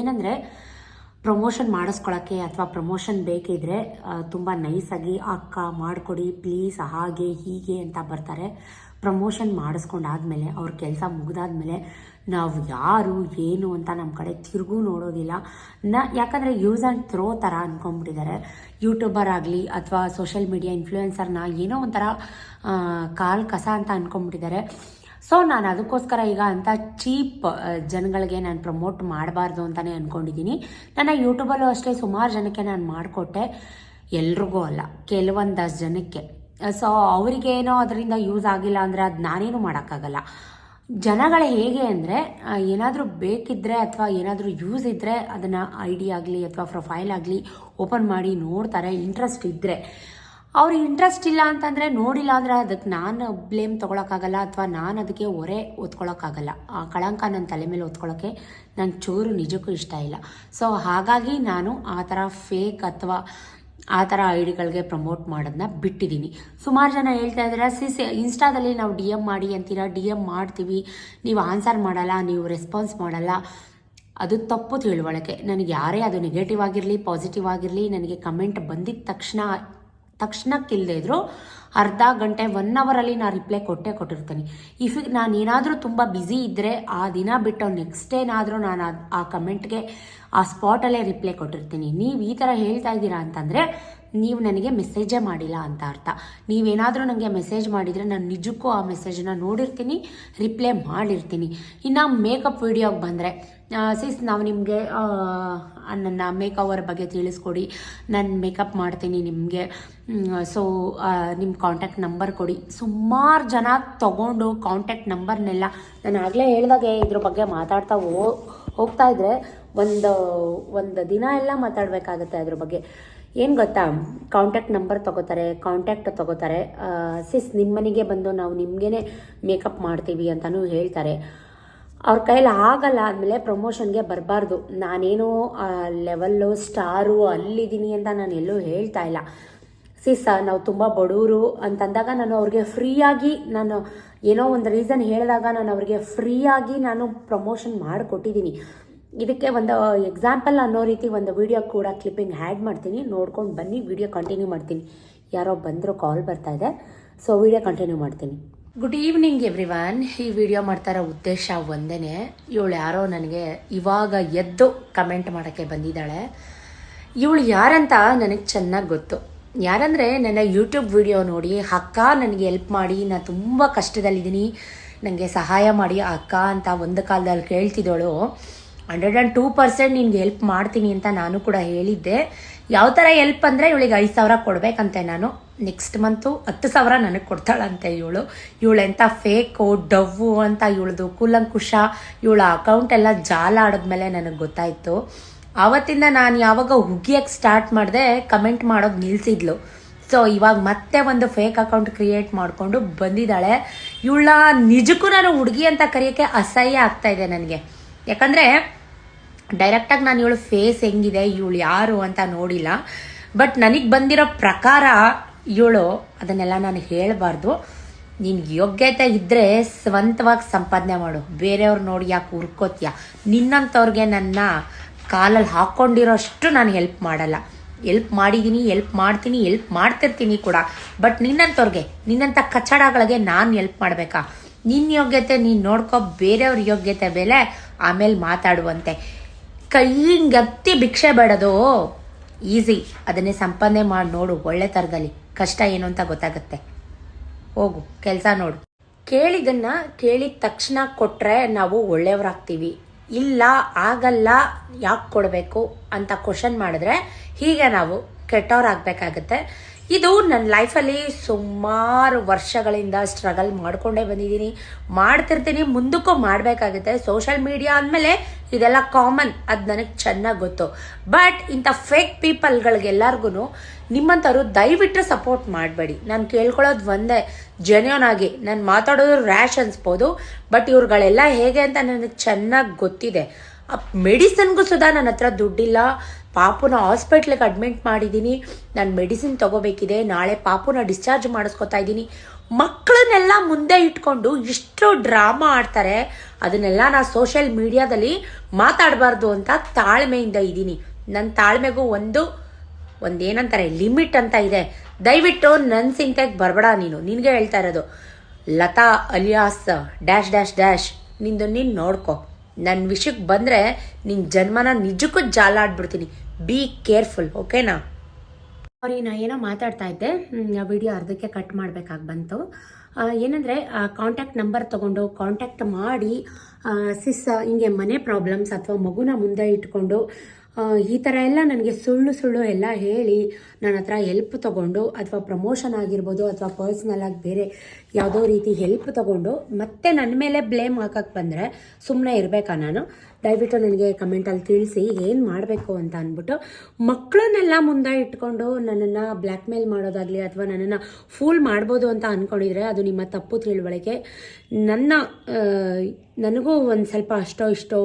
ಏನಂದರೆ ಪ್ರಮೋಷನ್ ಮಾಡಿಸ್ಕೊಳಕ್ಕೆ ಅಥವಾ ಪ್ರಮೋಷನ್ ಬೇಕಿದ್ರೆ ತುಂಬ ನೈಸಾಗಿ ಅಕ್ಕ ಮಾಡಿಕೊಡಿ ಪ್ಲೀಸ್ ಹಾಗೆ ಹೀಗೆ ಅಂತ ಬರ್ತಾರೆ. ಪ್ರಮೋಷನ್ ಮಾಡಿಸ್ಕೊಂಡಾದ್ಮೇಲೆ, ಅವ್ರ ಕೆಲಸ ಮುಗಿದಾದ್ಮೇಲೆ ನಾವು ಯಾರು, ಏನು ಅಂತ ನಮ್ಮ ಕಡೆ ತಿರುಗೂ ನೋಡೋದಿಲ್ಲ. ನ, ಯಾಕಂದರೆ ಯೂಸ್ ಆ್ಯಂಡ್ ಥ್ರೋ ಥರ ಅಂದ್ಕೊಂಬಿಟ್ಟಿದ್ದಾರೆ ಯೂಟ್ಯೂಬರ್ ಆಗಲಿ ಅಥವಾ ಸೋಷಿಯಲ್ ಮೀಡಿಯಾ ಇನ್ಫ್ಲೂಯೆನ್ಸರ್ನ ಏನೋ ಒಂಥರ ಕಾಲ್ ಕಸ ಅಂತ ಅಂದ್ಕೊಂಬಿಟ್ಟಿದ್ದಾರೆ ಸೊ ನಾನು ಅದಕ್ಕೋಸ್ಕರ ಈಗ ಅಂಥ ಚೀಪ್ ಜನಗಳಿಗೆ ನಾನು ಪ್ರಮೋಟ್ ಮಾಡಬಾರ್ದು ಅಂತಲೇ ಅಂದ್ಕೊಂಡಿದ್ದೀನಿ ನನ್ನ ಯೂಟ್ಯೂಬಲ್ಲೂ ಅಷ್ಟೇ ಸುಮಾರು ಜನಕ್ಕೆ ನಾನು ಮಾಡಿಕೊಟ್ಟೆ. ಎಲ್ರಿಗೂ ಅಲ್ಲ, ಕೆಲವೊಂದಷ್ಟು ಜನಕ್ಕೆ. ಸೊ ಅವರಿಗೇನೋ ಅದರಿಂದ ಯೂಸ್ ಆಗಿಲ್ಲ ಅಂದರೆ ಅದು ನಾನೇನು ಮಾಡೋಕ್ಕಾಗಲ್ಲ. ಜನಗಳು ಹೇಗೆ ಅಂದರೆ ಏನಾದರೂ ಬೇಕಿದ್ದರೆ ಅಥವಾ ಏನಾದರೂ ಯೂಸ್ ಇದ್ದರೆ ಅದನ್ನು ಐ ಡಿ ಆಗಲಿ ಅಥವಾ ಪ್ರೊಫೈಲ್ ಆಗಲಿ ಓಪನ್ ಮಾಡಿ ನೋಡ್ತಾರೆ ಇಂಟ್ರೆಸ್ಟ್ ಇದ್ದರೆ ಅವ್ರಿಗೆ ಇಂಟ್ರೆಸ್ಟ್ ಇಲ್ಲ ಅಂತಂದರೆ ನೋಡಿಲ್ಲ ಅಂದರೆ ಅದಕ್ಕೆ ನಾನು ಬ್ಲೇಮ್ ತೊಗೊಳಕ್ಕಾಗಲ್ಲ ಅಥವಾ ನಾನು ಅದಕ್ಕೆ ಹೊರೆ ಒತ್ಕೊಳ್ಳೋಕ್ಕಾಗಲ್ಲ ಆ ಕಳಂಕ ನನ್ನ ತಲೆ ಮೇಲೆ ಒತ್ಕೊಳ್ಳೋಕ್ಕೆ ನನ್ನ ಚೂರು ನಿಜಕ್ಕೂ ಇಷ್ಟ ಇಲ್ಲ. ಸೊ ಹಾಗಾಗಿ ನಾನು ಆ ಥರ ಫೇಕ್ ಅಥವಾ ಆ ಥರ ಐಡಿಗಳಿಗೆ ಪ್ರಮೋಟ್ ಮಾಡೋದನ್ನ ಬಿಟ್ಟಿದ್ದೀನಿ ಸುಮಾರು ಜನ ಹೇಳ್ತಾ ಇದ್ದಾರೆ ಸಿ ಇನ್ಸ್ಟಾದಲ್ಲಿ ನಾವು ಡಿ ಎಂ ಮಾಡಿ ಅಂತೀರಾ? ಡಿ ಎಂ ಮಾಡ್ತೀವಿ. ನೀವು ಆನ್ಸರ್ ಮಾಡಲ್ಲ, ನೀವು ರೆಸ್ಪಾನ್ಸ್ ಮಾಡಲ್ಲ. ಅದು ತಪ್ಪು ತಿಳುವಳಿಕೆ. ನನಗೆ ಯಾರೇ ಅದು ನೆಗೆಟಿವ್ ಆಗಿರಲಿ ಪಾಸಿಟಿವ್ ಆಗಿರಲಿ, ನನಗೆ ಕಮೆಂಟ್ ಬಂದಿದ್ದ ತಕ್ಷಣ ತಕ್ಷಣಕ್ಕಿಲ್ಲದೆ ಇದ್ರು ಅರ್ಧ ಗಂಟೆ ಒನ್ ಅವರಲ್ಲಿ ನಾನು ರಿಪ್ಲೈ ಕೊಟ್ಟೇ ಕೊಟ್ಟಿರ್ತೀನಿ. ಇಫ್ ನಾನು ಏನಾದರೂ ತುಂಬ ಬ್ಯುಸಿ ಇದ್ದರೆ ಆ ದಿನ ಬಿಟ್ಟು ನೆಕ್ಸ್ಟ್ ಏನಾದರೂ ನಾನು ಆ ಕಮೆಂಟ್ಗೆ ಆ ಸ್ಪಾಟಲ್ಲೇ ರಿಪ್ಲೈ ಕೊಟ್ಟಿರ್ತೀನಿ. ನೀವು ಈ ಥರ ಹೇಳ್ತಾ ಇದ್ದೀರಾ ಅಂತಂದರೆ ನೀವು ನನಗೆ ಮೆಸೇಜೇ ಮಾಡಿಲ್ಲ ಅಂತ ಅರ್ಥ. ನೀವೇನಾದರೂ ನನಗೆ ಮೆಸೇಜ್ ಮಾಡಿದರೆ ನಾನು ನಿಜಕ್ಕೂ ಆ ಮೆಸೇಜನ್ನ ನೋಡಿರ್ತೀನಿ ರಿಪ್ಲೈ ಮಾಡಿರ್ತೀನಿ. ಇನ್ನು ಮೇಕಪ್ ವಿಡಿಯೋಗೆ ಬಂದರೆ ಸಿಸ್ ನಾವು ನಿಮಗೆ ನನ್ನ ಮೇಕವರ್ ಬಗ್ಗೆ ತಿಳಿಸ್ಕೊಡಿ, ನಾನು ಮೇಕಪ್ ಮಾಡ್ತೀನಿ ನಿಮಗೆ. ಸೊ ನಿಮ್ಮ ಕಾಂಟ್ಯಾಕ್ಟ್ ನಂಬರ್ ಕೊಡಿ. ಸುಮಾರು ಜನ ತೊಗೊಂಡು ಕಾಂಟ್ಯಾಕ್ಟ್ ನಂಬರ್ನೆಲ್ಲ ನಾನು ಆಗಲೇ ಹೇಳ್ದಾಗೆ ಇದ್ರ ಬಗ್ಗೆ ಮಾತಾಡ್ತಾ ಹೋಗ್ತಾ ಇದ್ರೆ ಒಂದು ಒಂದು ದಿನ ಎಲ್ಲ ಮಾತಾಡಬೇಕಾಗತ್ತೆ ಅದ್ರ ಬಗ್ಗೆ. ಏನು ಗೊತ್ತಾ? ಕಾಂಟ್ಯಾಕ್ಟ್ ನಂಬರ್ ತಗೋತಾರೆ ಕಾಂಟ್ಯಾಕ್ಟ್ ತಗೋತಾರೆ. ಸಿಸ್ ನಿಮ್ಮ ಮನೆಗೆ ಬಂದು ನಾವು ನಿಮಗೇನೆ ಮೇಕಪ್ ಮಾಡ್ತೀವಿ ಅಂತಲೂ ಹೇಳ್ತಾರೆ. ಅವ್ರ ಕೈಯಲ್ಲಿ ಆಗಲ್ಲ ಆದಮೇಲೆ ಪ್ರಮೋಷನ್ಗೆ ಬರಬಾರ್ದು. ನಾನೇನೋ ಲೆವೆಲ್ಲು ಸ್ಟಾರು ಅಲ್ಲಿದ್ದೀನಿ ಅಂತ ನಾನು ಎಲ್ಲೂ ಹೇಳ್ತಾ ಇಲ್ಲ. ಸಿಸ್ ನಾವು ತುಂಬ ಬಡವರು ಅಂತಂದಾಗ ನಾನು ಅವ್ರಿಗೆ ಫ್ರೀಯಾಗಿ ನಾನು ಏನೋ ಒಂದು ರೀಸನ್ ಹೇಳಿದಾಗ ನಾನು ಅವ್ರಿಗೆ ಫ್ರೀಯಾಗಿ ನಾನು ಪ್ರಮೋಷನ್ ಮಾಡಿಕೊಟ್ಟಿದ್ದೀನಿ. ಇದಕ್ಕೆ ಒಂದು ಎಕ್ಸಾಂಪಲ್ ಅನ್ನೋ ರೀತಿ ಒಂದು ವಿಡಿಯೋ ಕೂಡ ಕ್ಲಿಪ್ಪಿಂಗ್ ಆ್ಯಡ್ ಮಾಡ್ತೀನಿ. ನೋಡ್ಕೊಂಡು ಬನ್ನಿ ವಿಡಿಯೋ ಕಂಟಿನ್ಯೂ ಮಾಡ್ತೀನಿ. ಯಾರೋ ಬಂದರೂ ಕಾಲ್ ಬರ್ತಾ ಇದೆ. ಸೊ ವಿಡಿಯೋ ಕಂಟಿನ್ಯೂ ಮಾಡ್ತೀನಿ. ಗುಡ್ ಈವ್ನಿಂಗ್ ಎವ್ರಿವನ್ ಈ ವಿಡಿಯೋ ಮಾಡ್ತಾ ಇರೋ ಉದ್ದೇಶ ಒಂದೇ ಇವಳು ಯಾರೋ ನನಗೆ ಇವಾಗ ಎದ್ದು ಕಮೆಂಟ್ ಮಾಡೋಕ್ಕೆ ಬಂದಿದ್ದಾಳೆ. ಇವಳು ಯಾರಂತ ನನಗೆ ಚೆನ್ನಾಗಿ ಗೊತ್ತು. ಯಾರಂದರೆ ನನ್ನ ಯೂಟ್ಯೂಬ್ ವಿಡಿಯೋ ನೋಡಿ, ಅಕ್ಕ, ನನಗೆ ಹೆಲ್ಪ್ ಮಾಡಿ ನಾನು ತುಂಬ ಕಷ್ಟದಲ್ಲಿದ್ದೀನಿ. ನನಗೆ ಸಹಾಯ ಮಾಡಿ, ಅಕ್ಕ, ಅಂತ ಒಂದು ಕಾಲದಲ್ಲಿ ಕೇಳ್ತಿದ್ದವಳು ಹಂಡ್ರೆಡ್ ಆ್ಯಂಡ್ ಟೂ ಪರ್ಸೆಂಟ್ ನಿನ್ಗೆ ಹೆಲ್ಪ್ ಮಾಡ್ತೀನಿ ಅಂತ ನಾನು ಕೂಡ ಹೇಳಿದ್ದೆ. ಯಾವ ಥರ ಹೆಲ್ಪ್ ಅಂದರೆ ಇವಳಿಗೆ ಐದು ಸಾವಿರ ಕೊಡಬೇಕಂತೆ ನಾನು. ನೆಕ್ಸ್ಟ್ ಮಂತು ಹತ್ತು ಸಾವಿರ ನನಗೆ ಕೊಡ್ತಾಳಂತೆ ಇವಳು. ಇವಳೆಂಥ ಫೇಕು ಡವ್ವು ಅಂತ ಇವಳದು ಕೂಲಂಕುಷ, ಇವಳ ಅಕೌಂಟ್ ಎಲ್ಲ ಜಾಲ ಆಡಿದ್ಮೇಲೆ ನನಗೆ ಗೊತ್ತಾಯಿತು. ಆವತ್ತಿಂದ ನಾನು ಯಾವಾಗ ಹುಗಿಯಕ್ಕೆ ಸ್ಟಾರ್ಟ್ ಮಾಡಿದೆ ಕಮೆಂಟ್ ಮಾಡೋದು ನಿಲ್ಸಿದ್ಲು. ಸೊ ಇವಾಗ ಮತ್ತೆ ಒಂದು ಫೇಕ್ ಅಕೌಂಟ್ ಕ್ರಿಯೇಟ್ ಮಾಡಿಕೊಂಡು ಬಂದಿದ್ದಾಳೆ. ಇವಳ ನಿಜಕ್ಕೂ ನಾನು ಹುಡುಗಿ ಅಂತ ಕರೆಯೋಕ್ಕೆ ಅಸಹ್ಯ ಆಗ್ತಾ ಇದೆ ನನಗೆ. ಯಾಕಂದರೆ ಡೈರೆಕ್ಟಾಗಿ ನಾನು ಇವಳು ಫೇಸ್ ಹೆಂಗಿದೆ, ಇವಳು ಯಾರು ಅಂತ ನೋಡಿಲ್ಲ. ಬಟ್ ನನಗೆ ಬಂದಿರೋ ಪ್ರಕಾರ ಇವಳು ಅದನ್ನೆಲ್ಲ ನಾನು ಹೇಳಬಾರ್ದು. ನಿನ್ ಯೋಗ್ಯತೆ ಇದ್ದರೆ ಸ್ವಂತವಾಗಿ ಸಂಪಾದನೆ ಮಾಡು. ಬೇರೆಯವ್ರು ನೋಡಿ ಯಾಕೆ ಹುರ್ಕೋತೀಯ? ನಿನ್ನಂಥವ್ರಿಗೆ ನನ್ನ ಕಾಲಲ್ಲಿ ಹಾಕ್ಕೊಂಡಿರೋಷ್ಟು ನಾನು ಹೆಲ್ಪ್ ಮಾಡಲ್ಲ. ಎಲ್ಪ್ ಮಾಡಿದ್ದೀನಿ ಎಲ್ಪ್ ಮಾಡ್ತೀನಿ ಎಲ್ಪ್ ಮಾಡ್ತಿರ್ತೀನಿ ಕೂಡ. ಬಟ್ ನಿನ್ನಂಥವ್ರಿಗೆ ನಿನ್ನಂಥ ಕಚಡಗಳಿಗೆ ನಾನು ಎಲ್ಪ್ ಮಾಡಬೇಕಾ? ನಿನ್ನ ಯೋಗ್ಯತೆ ನೀನು ನೋಡ್ಕೊ, ಬೇರೆಯವ್ರ ಯೋಗ್ಯತೆ ಬೆಲೆ ಆಮೇಲೆ ಮಾತಾಡುವಂತೆ. ಕೈಗತ್ತಿ ಭಿಕ್ಷೆ ಬೇಡದು? ಈಸಿ ಅದನ್ನೇ ಸಂಪಾದನೆ ಮಾಡಿ, ನೋಡು. ಒಳ್ಳೆ ಥರದಲ್ಲಿ ಕಷ್ಟ ಏನು ಅಂತ ಗೊತ್ತಾಗುತ್ತೆ. ಹೋಗು. ಕೆಲಸ ನೋಡು. ಕೇಳಿದನ್ನ ಕೇಳಿದ ತಕ್ಷಣ ಕೊಟ್ಟರೆ ನಾವು ಒಳ್ಳೆಯವರಾಗ್ತೀವಿ ಇಲ್ಲ, ಆಗಲ್ಲ, ಯಾಕೆ ಕೊಡಬೇಕು ಅಂತ ಕ್ವಶನ್ ಮಾಡಿದ್ರೆ ಹೀಗೆ ನಾವು ಕೆಟ್ಟವ್ರಾಗಬೇಕಾಗತ್ತೆ. ಇದು ನನ್ನ ಲೈಫಲ್ಲಿ ಸುಮಾರು ವರ್ಷಗಳಿಂದ ಸ್ಟ್ರಗಲ್ ಮಾಡ್ಕೊಂಡೇ ಬಂದಿದ್ದೀನಿ. ಮಾಡ್ತಿರ್ತೀನಿ, ಮುಂದಕ್ಕೂ ಮಾಡಬೇಕಾಗುತ್ತೆ. ಸೋಷಲ್ ಮೀಡಿಯಾ ಅಂದಮೇಲೆ ಇದೆಲ್ಲ ಕಾಮನ್ ಅದು ನನಗೆ ಚೆನ್ನಾಗಿ ಗೊತ್ತು. ಬಟ್ ಇಂಥ ಫೇಕ್ ಪೀಪಲ್ಗಳಿಗೆಲ್ಲರಿಗೂ ನಿಮ್ಮಂಥವ್ರು ದಯವಿಟ್ಟು ಸಪೋರ್ಟ್ ಮಾಡಬೇಡಿ. ನಾನು ಕೇಳ್ಕೊಳ್ಳೋದು ಒಂದೇ ಜೆನ್ಯೂನ್ ಆಗಿ. ನಾನು ಮಾತಾಡೋದು ರ್ಯಾಶ್ ಅನ್ಸ್ಬೋದು ಬಟ್ ಇವ್ರುಗಳೆಲ್ಲ ಹೇಗೆ ಅಂತ ನನಗೆ ಚೆನ್ನಾಗಿ ಗೊತ್ತಿದೆ. ಮೆಡಿಸನ್ಗೂ ಸುದಾ ನನ್ನ ಹತ್ರ ದುಡ್ಡಿಲ್ಲ. ಪಾಪುನ ಹಾಸ್ಪಿಟ್ಲಿಗೆ ಅಡ್ಮಿಟ್ ಮಾಡಿದ್ದೀನಿ ನಾನು ಮೆಡಿಸಿನ್ ತಗೋಬೇಕಿದೆ. ನಾಳೆ ಪಾಪುನ ಡಿಸ್ಚಾರ್ಜ್ ಮಾಡಿಸ್ಕೊತಾ ಇದ್ದೀನಿ. ಮಕ್ಕಳನ್ನೆಲ್ಲ ಮುಂದೆ ಇಟ್ಕೊಂಡು ಇಷ್ಟು ಡ್ರಾಮಾ ಆಡ್ತಾರೆ. ಅದನ್ನೆಲ್ಲ ನಾ ಸೋಷಿಯಲ್ ಮೀಡಿಯಾದಲ್ಲಿ ಮಾತಾಡಬಾರ್ದು ಅಂತ ತಾಳ್ಮೆಯಿಂದ ಇದ್ದೀನಿ. ನನ್ನ ತಾಳ್ಮೆಗೂ ಒಂದು, ಒಂದೇನಂತಾರೆ ಲಿಮಿಟ್ ಅಂತ ಇದೆ. ದಯವಿಟ್ಟು ನನ್ನ ಸಿಂತೆಗೆ ಬರಬೇಡ ನೀನು. ನಿನಗೆ ಹೇಳ್ತಾ ಇರೋದು, Lata alias dash dash dash ನಿಂದು ನೀನು ನೋಡ್ಕೊ. ನನ್ನ ವಿಷಯಕ್ಕೆ ಬಂದರೆ ನಿನ್ನ ಜನ್ಮನ ನಿಜಕ್ಕೂ ಜಾಲ ಆಡ್ಬಿಡ್ತೀನಿ ಬಿ ಕೇರ್ಫುಲ್ ಓಕೆನಾ ಸಾರಿ ನಾ ಏನೋ ಮಾತಾಡ್ತಾ ಇದ್ದೆ. ವಿಡಿಯೋ ಅರ್ಧಕ್ಕೆ ಕಟ್ ಮಾಡಬೇಕಾಗಿ ಬಂತು. ಏನಂದರೆ ಕಾಂಟ್ಯಾಕ್ಟ್ ನಂಬರ್ ತೊಗೊಂಡು ಕಾಂಟ್ಯಾಕ್ಟ್ ಮಾಡಿ ಸಿಸ್ ಹಿಂಗೆ ಮನೆ ಪ್ರಾಬ್ಲಮ್ಸ್ ಅಥವಾ ಮಗುನ ಮುಂದೆ ಇಟ್ಕೊಂಡು ಈ ಥರ ಎಲ್ಲ ನನಗೆ ಸುಳ್ಳು ಸುಳ್ಳು ಎಲ್ಲ ಹೇಳಿ ನನ್ನ ಹತ್ರ ಹೆಲ್ಪ್ ತೊಗೊಂಡು ಅಥವಾ ಪ್ರಮೋಷನ್ ಆಗಿರ್ಬೋದು ಅಥವಾ ಪರ್ಸ್ನಲ್ ಆಗಿ ಬೇರೆ ಯಾವುದೋ ರೀತಿ ಹೆಲ್ಪ್ ತೊಗೊಂಡು ಮತ್ತೆ ನನ್ನ ಮೇಲೆ ಬ್ಲೇಮ್ ಹಾಕಕ್ಕೆ ಬಂದರೆ ಸುಮ್ಮನೆ ಇರಬೇಕಾ ನಾನು? ದಯವಿಟ್ಟು ನನಗೆ ಕಮೆಂಟಲ್ಲಿ ತಿಳಿಸಿ ಏನು ಮಾಡಬೇಕು ಅಂತ ಅಂದ್ಬಿಟ್ಟು ಮಕ್ಕಳನ್ನೆಲ್ಲ ಮುಂದೆ ಇಟ್ಕೊಂಡು ನನ್ನನ್ನು ಬ್ಲ್ಯಾಕ್ ಮೇಲ್ ಮಾಡೋದಾಗಲಿ ಅಥವಾ ನನ್ನನ್ನು ಫೂಲ್ ಮಾಡ್ಬೋದು ಅಂತ ಅಂದ್ಕೊಂಡಿದ್ರೆ ಅದು ನಿಮ್ಮ ತಪ್ಪು ತಿಳುವಳಿಕೆ. ನನ್ನ ನನಗೂ ಒಂದು ಸ್ವಲ್ಪ ಅಷ್ಟೋ ಇಷ್ಟೋ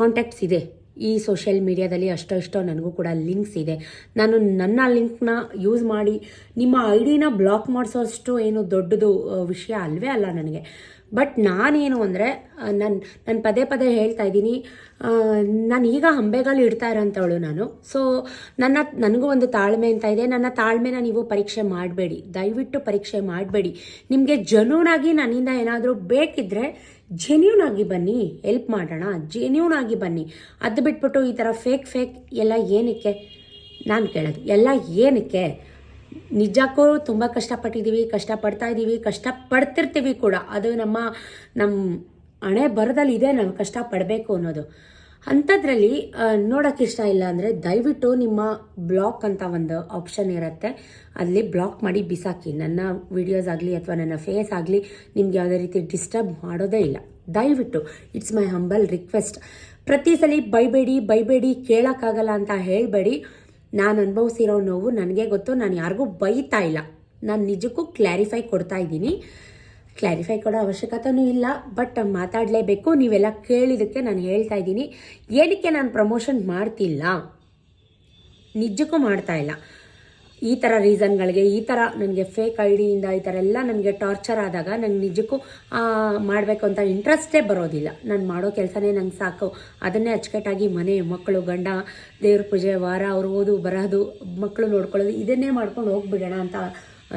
ಕಾಂಟ್ಯಾಕ್ಟ್ಸ್ ಇದೆ. ಈ ಸೋಷಿಯಲ್ ಮೀಡಿಯಾದಲ್ಲಿ ಅಷ್ಟೋ ಇಷ್ಟೋ ನನಗೂ ಕೂಡ ಲಿಂಕ್ಸ್ ಇದೆ. ನಾನು ನನ್ನ ಲಿಂಕ್ನ ಯೂಸ್ ಮಾಡಿ ನಿಮ್ಮ ಐ ಡಿನ ಬ್ಲಾಕ್ ಮಾಡಿಸೋಷ್ಟು ಏನು ದೊಡ್ಡದು ವಿಷಯ ಅಲ್ವೇ ಅಲ್ಲ ನನಗೆ. ಬಟ್ ನಾನೇನು ಅಂದರೆ ನನ್ನ ನಾನು ಪದೇ ಪದೇ ಹೇಳ್ತಾ ಇದ್ದೀನಿ ನಾನು ಈಗ ಹಂಬೆಗಾಲು ಇಡ್ತಾ ಇರೋಂಥವಳು ನಾನು. ಸೊ ನನ್ನ, ನನಗೂ ಒಂದು ತಾಳ್ಮೆ ಅಂತ ಇದೆ. ನನ್ನ ತಾಳ್ಮೆನ ನೀವು ಪರೀಕ್ಷೆ ಮಾಡಬೇಡಿ. ದಯವಿಟ್ಟು ಪರೀಕ್ಷೆ ಮಾಡಬೇಡಿ. ನಿಮಗೆ ಜನೂನಾಗಿ ನನ್ನಿಂದ ಏನಾದರೂ ಬೇಕಿದ್ದರೆ ಜೆನ್ಯೂನ್ ಆಗಿ ಬನ್ನಿ ಹೆಲ್ಪ್ ಮಾಡೋಣ ಜೆನ್ಯೂನ್ ಆಗಿ ಬನ್ನಿ. ಅದು ಬಿಟ್ಬಿಟ್ಟು ಈ ಥರ ಫೇಕ್ ಫೇಕ್ ಎಲ್ಲ ಏನಕ್ಕೆ? ನಾನು ಕೇಳೋದು, ಎಲ್ಲ ಏನಕ್ಕೆ? ನಿಜಕ್ಕೂ ತುಂಬ ಕಷ್ಟಪಟ್ಟಿದ್ದೀವಿ ಕಷ್ಟಪಡ್ತಾ ಇದ್ದೀವಿ ಕಷ್ಟಪಡ್ತಿರ್ತೀವಿ ಕೂಡ. ಅದು ನಮ್ಮ ನಮ್ಮ ಹಣೆ ಬರದಲ್ಲಿ ಇದೆ, ನಾವು ಕಷ್ಟಪಡಬೇಕು ಅನ್ನೋದು. ಅಂಥದ್ರಲ್ಲಿ ನೋಡೋಕ್ಕೆ ಇಷ್ಟ ಇಲ್ಲ ಅಂದರೆ ದಯವಿಟ್ಟು ನಿಮ್ಮ ಬ್ಲಾಕ್ ಅಂತ ಒಂದು ಆಪ್ಷನ್ ಇರುತ್ತೆ. ಅಲ್ಲಿ ಬ್ಲಾಕ್ ಮಾಡಿ ಬಿಸಾಕಿ. ನನ್ನ ವಿಡಿಯೋಸ್ ಆಗಲಿ ಅಥವಾ ನನ್ನ ಫೇಸ್ ಆಗಲಿ ನಿಮ್ಗೆ ಯಾವುದೇ ರೀತಿ ಡಿಸ್ಟರ್ಬ್ ಮಾಡೋದೇ ಇಲ್ಲ. ದಯವಿಟ್ಟು ಇಟ್ಸ್ ಮೈ ಹಂಬಲ್ ರಿಕ್ವೆಸ್ಟ್ ಪ್ರತಿ ಸಲ ಬೈಬೇಡಿ ಬೈಬೇಡಿ, ಕೇಳೋಕ್ಕಾಗಲ್ಲ ಅಂತ ಹೇಳಬೇಡಿ. ನಾನು ಅನುಭವಿಸಿರೋ ನೋವು ನನಗೆ ಗೊತ್ತು. ನಾನು ಯಾರಿಗೂ ಬೈತಾ ಇಲ್ಲ. ನಾನು ನಿಜಕ್ಕೂ ಕ್ಲಾರಿಫೈ ಕೊಡ್ತಾ ಇದ್ದೀನಿ. ಕ್ಲಾರಿಫೈ ಕೊಡೋ ಅವಶ್ಯಕತೆನೂ ಇಲ್ಲ ಬಟ್ ಮಾತಾಡಲೇಬೇಕು. ನೀವೆಲ್ಲ ಕೇಳಿದ್ದಕ್ಕೆ ನಾನು ಹೇಳ್ತಾ ಇದ್ದೀನಿ. ಏನಕ್ಕೆ ನಾನು ಪ್ರಮೋಷನ್ ಮಾಡ್ತಿಲ್ಲ? ನಿಜಕ್ಕೂ ಮಾಡ್ತಾ ಇಲ್ಲ. ಈ ಥರ ರೀಸನ್ಗಳಿಗೆ ಈ ಥರ ನನಗೆ ಫೇಕ್ ಐ ಡಿಯಿಂದ ಈ ಥರ ಎಲ್ಲ ನನಗೆ ಟಾರ್ಚರ್ ಆದಾಗ ನಂಗೆ ನಿಜಕ್ಕೂ ಮಾಡಬೇಕು ಅಂತ ಇಂಟ್ರೆಸ್ಟೇ ಬರೋದಿಲ್ಲ. ನಾನು ಮಾಡೋ ಕೆಲಸನೇ ನಂಗೆ ಸಾಕು. ಅದನ್ನೇ ಅಚ್ಚುಕಟ್ಟಾಗಿ ಮನೆ, ಮಕ್ಕಳು, ಗಂಡ, ದೇವ್ರ ಪೂಜೆ, ವಾರ, ಅವ್ರು ಓದು, ಬರೋದು, ಮಕ್ಕಳು ನೋಡ್ಕೊಳ್ಳೋದು, ಇದನ್ನೇ ಮಾಡ್ಕೊಂಡು ಹೋಗ್ಬಿಡೋಣ ಅಂತ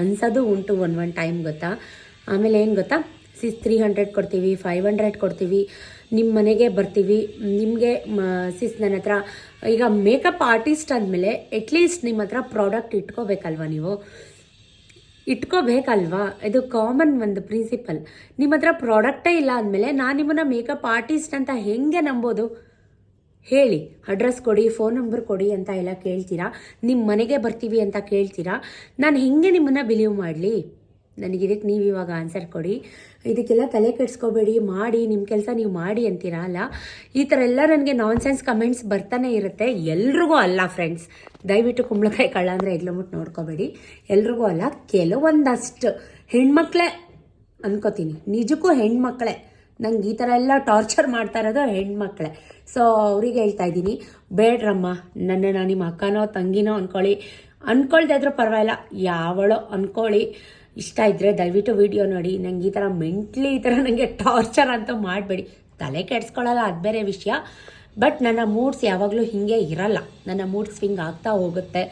ಅನ್ಸೋದು ಉಂಟು ಒನ್ ಒನ್ ಟೈಮ್ ಗೊತ್ತಾ? ಆಮೇಲೆ ಏನು ಗೊತ್ತಾ? ಸಿಸ್ ತ್ರೀ ಹಂಡ್ರೆಡ್ ಕೊಡ್ತೀವಿ ಫೈವ್ ಹಂಡ್ರೆಡ್ ಕೊಡ್ತೀವಿ ನಿಮ್ಮ ಮನೆಗೆ ಬರ್ತೀವಿ, ನಿಮಗೆ ಸಿಸ್ ನನ್ನ ಹತ್ರ, ಈಗ ಮೇಕಪ್ ಆರ್ಟಿಸ್ಟ್ ಅಂದಮೇಲೆ ಅಟ್ಲೀಸ್ಟ್ ನಿಮ್ಮ ಹತ್ರ ಪ್ರಾಡಕ್ಟ್ ಇಟ್ಕೋಬೇಕಲ್ವಾ ನೀವು? ಇಟ್ಕೋಬೇಕಲ್ವಾ? ಇದು ಕಾಮನ್ ಒಂದು ಪ್ರಿನ್ಸಿಪಲ್ ನಿಮ್ಮ ಹತ್ರ ಪ್ರಾಡಕ್ಟೇ ಇಲ್ಲ ಅಂದಮೇಲೆ ನಾನು ನಿಮ್ಮನ್ನ ಮೇಕಪ್ ಆರ್ಟಿಸ್ಟ್ ಅಂತ ಹೆಂಗೆ ನಂಬೋದು? ಹೇಳಿ ಅಡ್ರೆಸ್ ಕೊಡಿ ಫೋನ್ ನಂಬರ್ ಕೊಡಿ ಅಂತ ಎಲ್ಲ ಕೇಳ್ತೀರಾ? ನಿಮ್ಮ ಮನೆಗೆ ಬರ್ತೀವಿ ಅಂತ ಕೇಳ್ತೀರಾ? ನಾನು ಹೆಂಗೆ ನಿಮ್ಮನ್ನು ಬಿಲೀವ್ ಮಾಡಲಿ? ನನಗೆ ಇದಕ್ಕೆ ನೀವು ಇವಾಗ ಆನ್ಸರ್ ಕೊಡಿ. ಇದಕ್ಕೆಲ್ಲ ತಲೆ ಕೆಡಿಸ್ಕೋಬೇಡಿ, ಮಾಡಿ ನಿಮ್ಮ ಕೆಲಸ ನೀವು ಮಾಡಿ ಅಂತೀರಾ? ಅಲ್ಲ, ಈ ಥರ ಎಲ್ಲ ನನಗೆ ನಾನ್ಸೆನ್ಸ್ ಕಮೆಂಟ್ಸ್ ಬರ್ತಾನೆ ಇರುತ್ತೆ. ಎಲ್ರಿಗೂ ಅಲ್ಲ ಫ್ರೆಂಡ್ಸ್ ದಯವಿಟ್ಟು ಕುಂಬಳಕಾಯಿ ಕಳ್ಳ ಅಂದರೆ ಎಗ್ಲುಮುಟ್ಟು ನೋಡ್ಕೋಬೇಡಿ. ಎಲ್ರಿಗೂ ಅಲ್ಲ, ಕೆಲವೊಂದಷ್ಟು. ಹೆಣ್ಮಕ್ಳೇ ಅನ್ಕೋತೀನಿ. ನಿಜಕ್ಕೂ ಹೆಣ್ಮಕ್ಳೇ. ನಂಗೆ ಈ ಥರ ಎಲ್ಲ ಟಾರ್ಚರ್ ಮಾಡ್ತಾ ಇರೋದು ಹೆಣ್ಮಕ್ಳೆ. ಸೊ ಅವ್ರಿಗೆ ಹೇಳ್ತಾ ಇದ್ದೀನಿ, ಬೇಡ್ರಮ್ಮ ನನ್ನ ನಾನು ನಿಮ್ಮ ಅಕ್ಕನೋ, ತಂಗಿನೋ ಅನ್ಕೊಳ್ಳಿ. ಅನ್ಕೊಳ್ದೇ ಇದ್ರೂ ಪರವಾಗಿಲ್ಲ. ಯಾವಳೋ ಅನ್ಕೊಳ್ಳಿ. ಇಷ್ಟ ಇದ್ದರೆ ದಯವಿಟ್ಟು ವಿಡಿಯೋ ನೋಡಿ. ನಂಗೆ ಈ ಥರ ಮೆಂಟ್ಲಿ ಈ ಥರ ನನಗೆ ಟಾರ್ಚರ್ ಅಂತ ಮಾಡಬೇಡಿ. ತಲೆ ಕೆಡ್ಸ್ಕೊಳ್ಳಲ್ಲ ಅದು ಬೇರೆ ವಿಷಯ. ಬಟ್ ನನ್ನ ಮೂಡ್ಸ್ ಯಾವಾಗಲೂ ಹೀಗೆ ಇರಲ್ಲ. ನನ್ನ ಮೂಡ್ ಸ್ವಿಂಗ್ ಆಗ್ತಾ ಹೋಗುತ್ತೆ.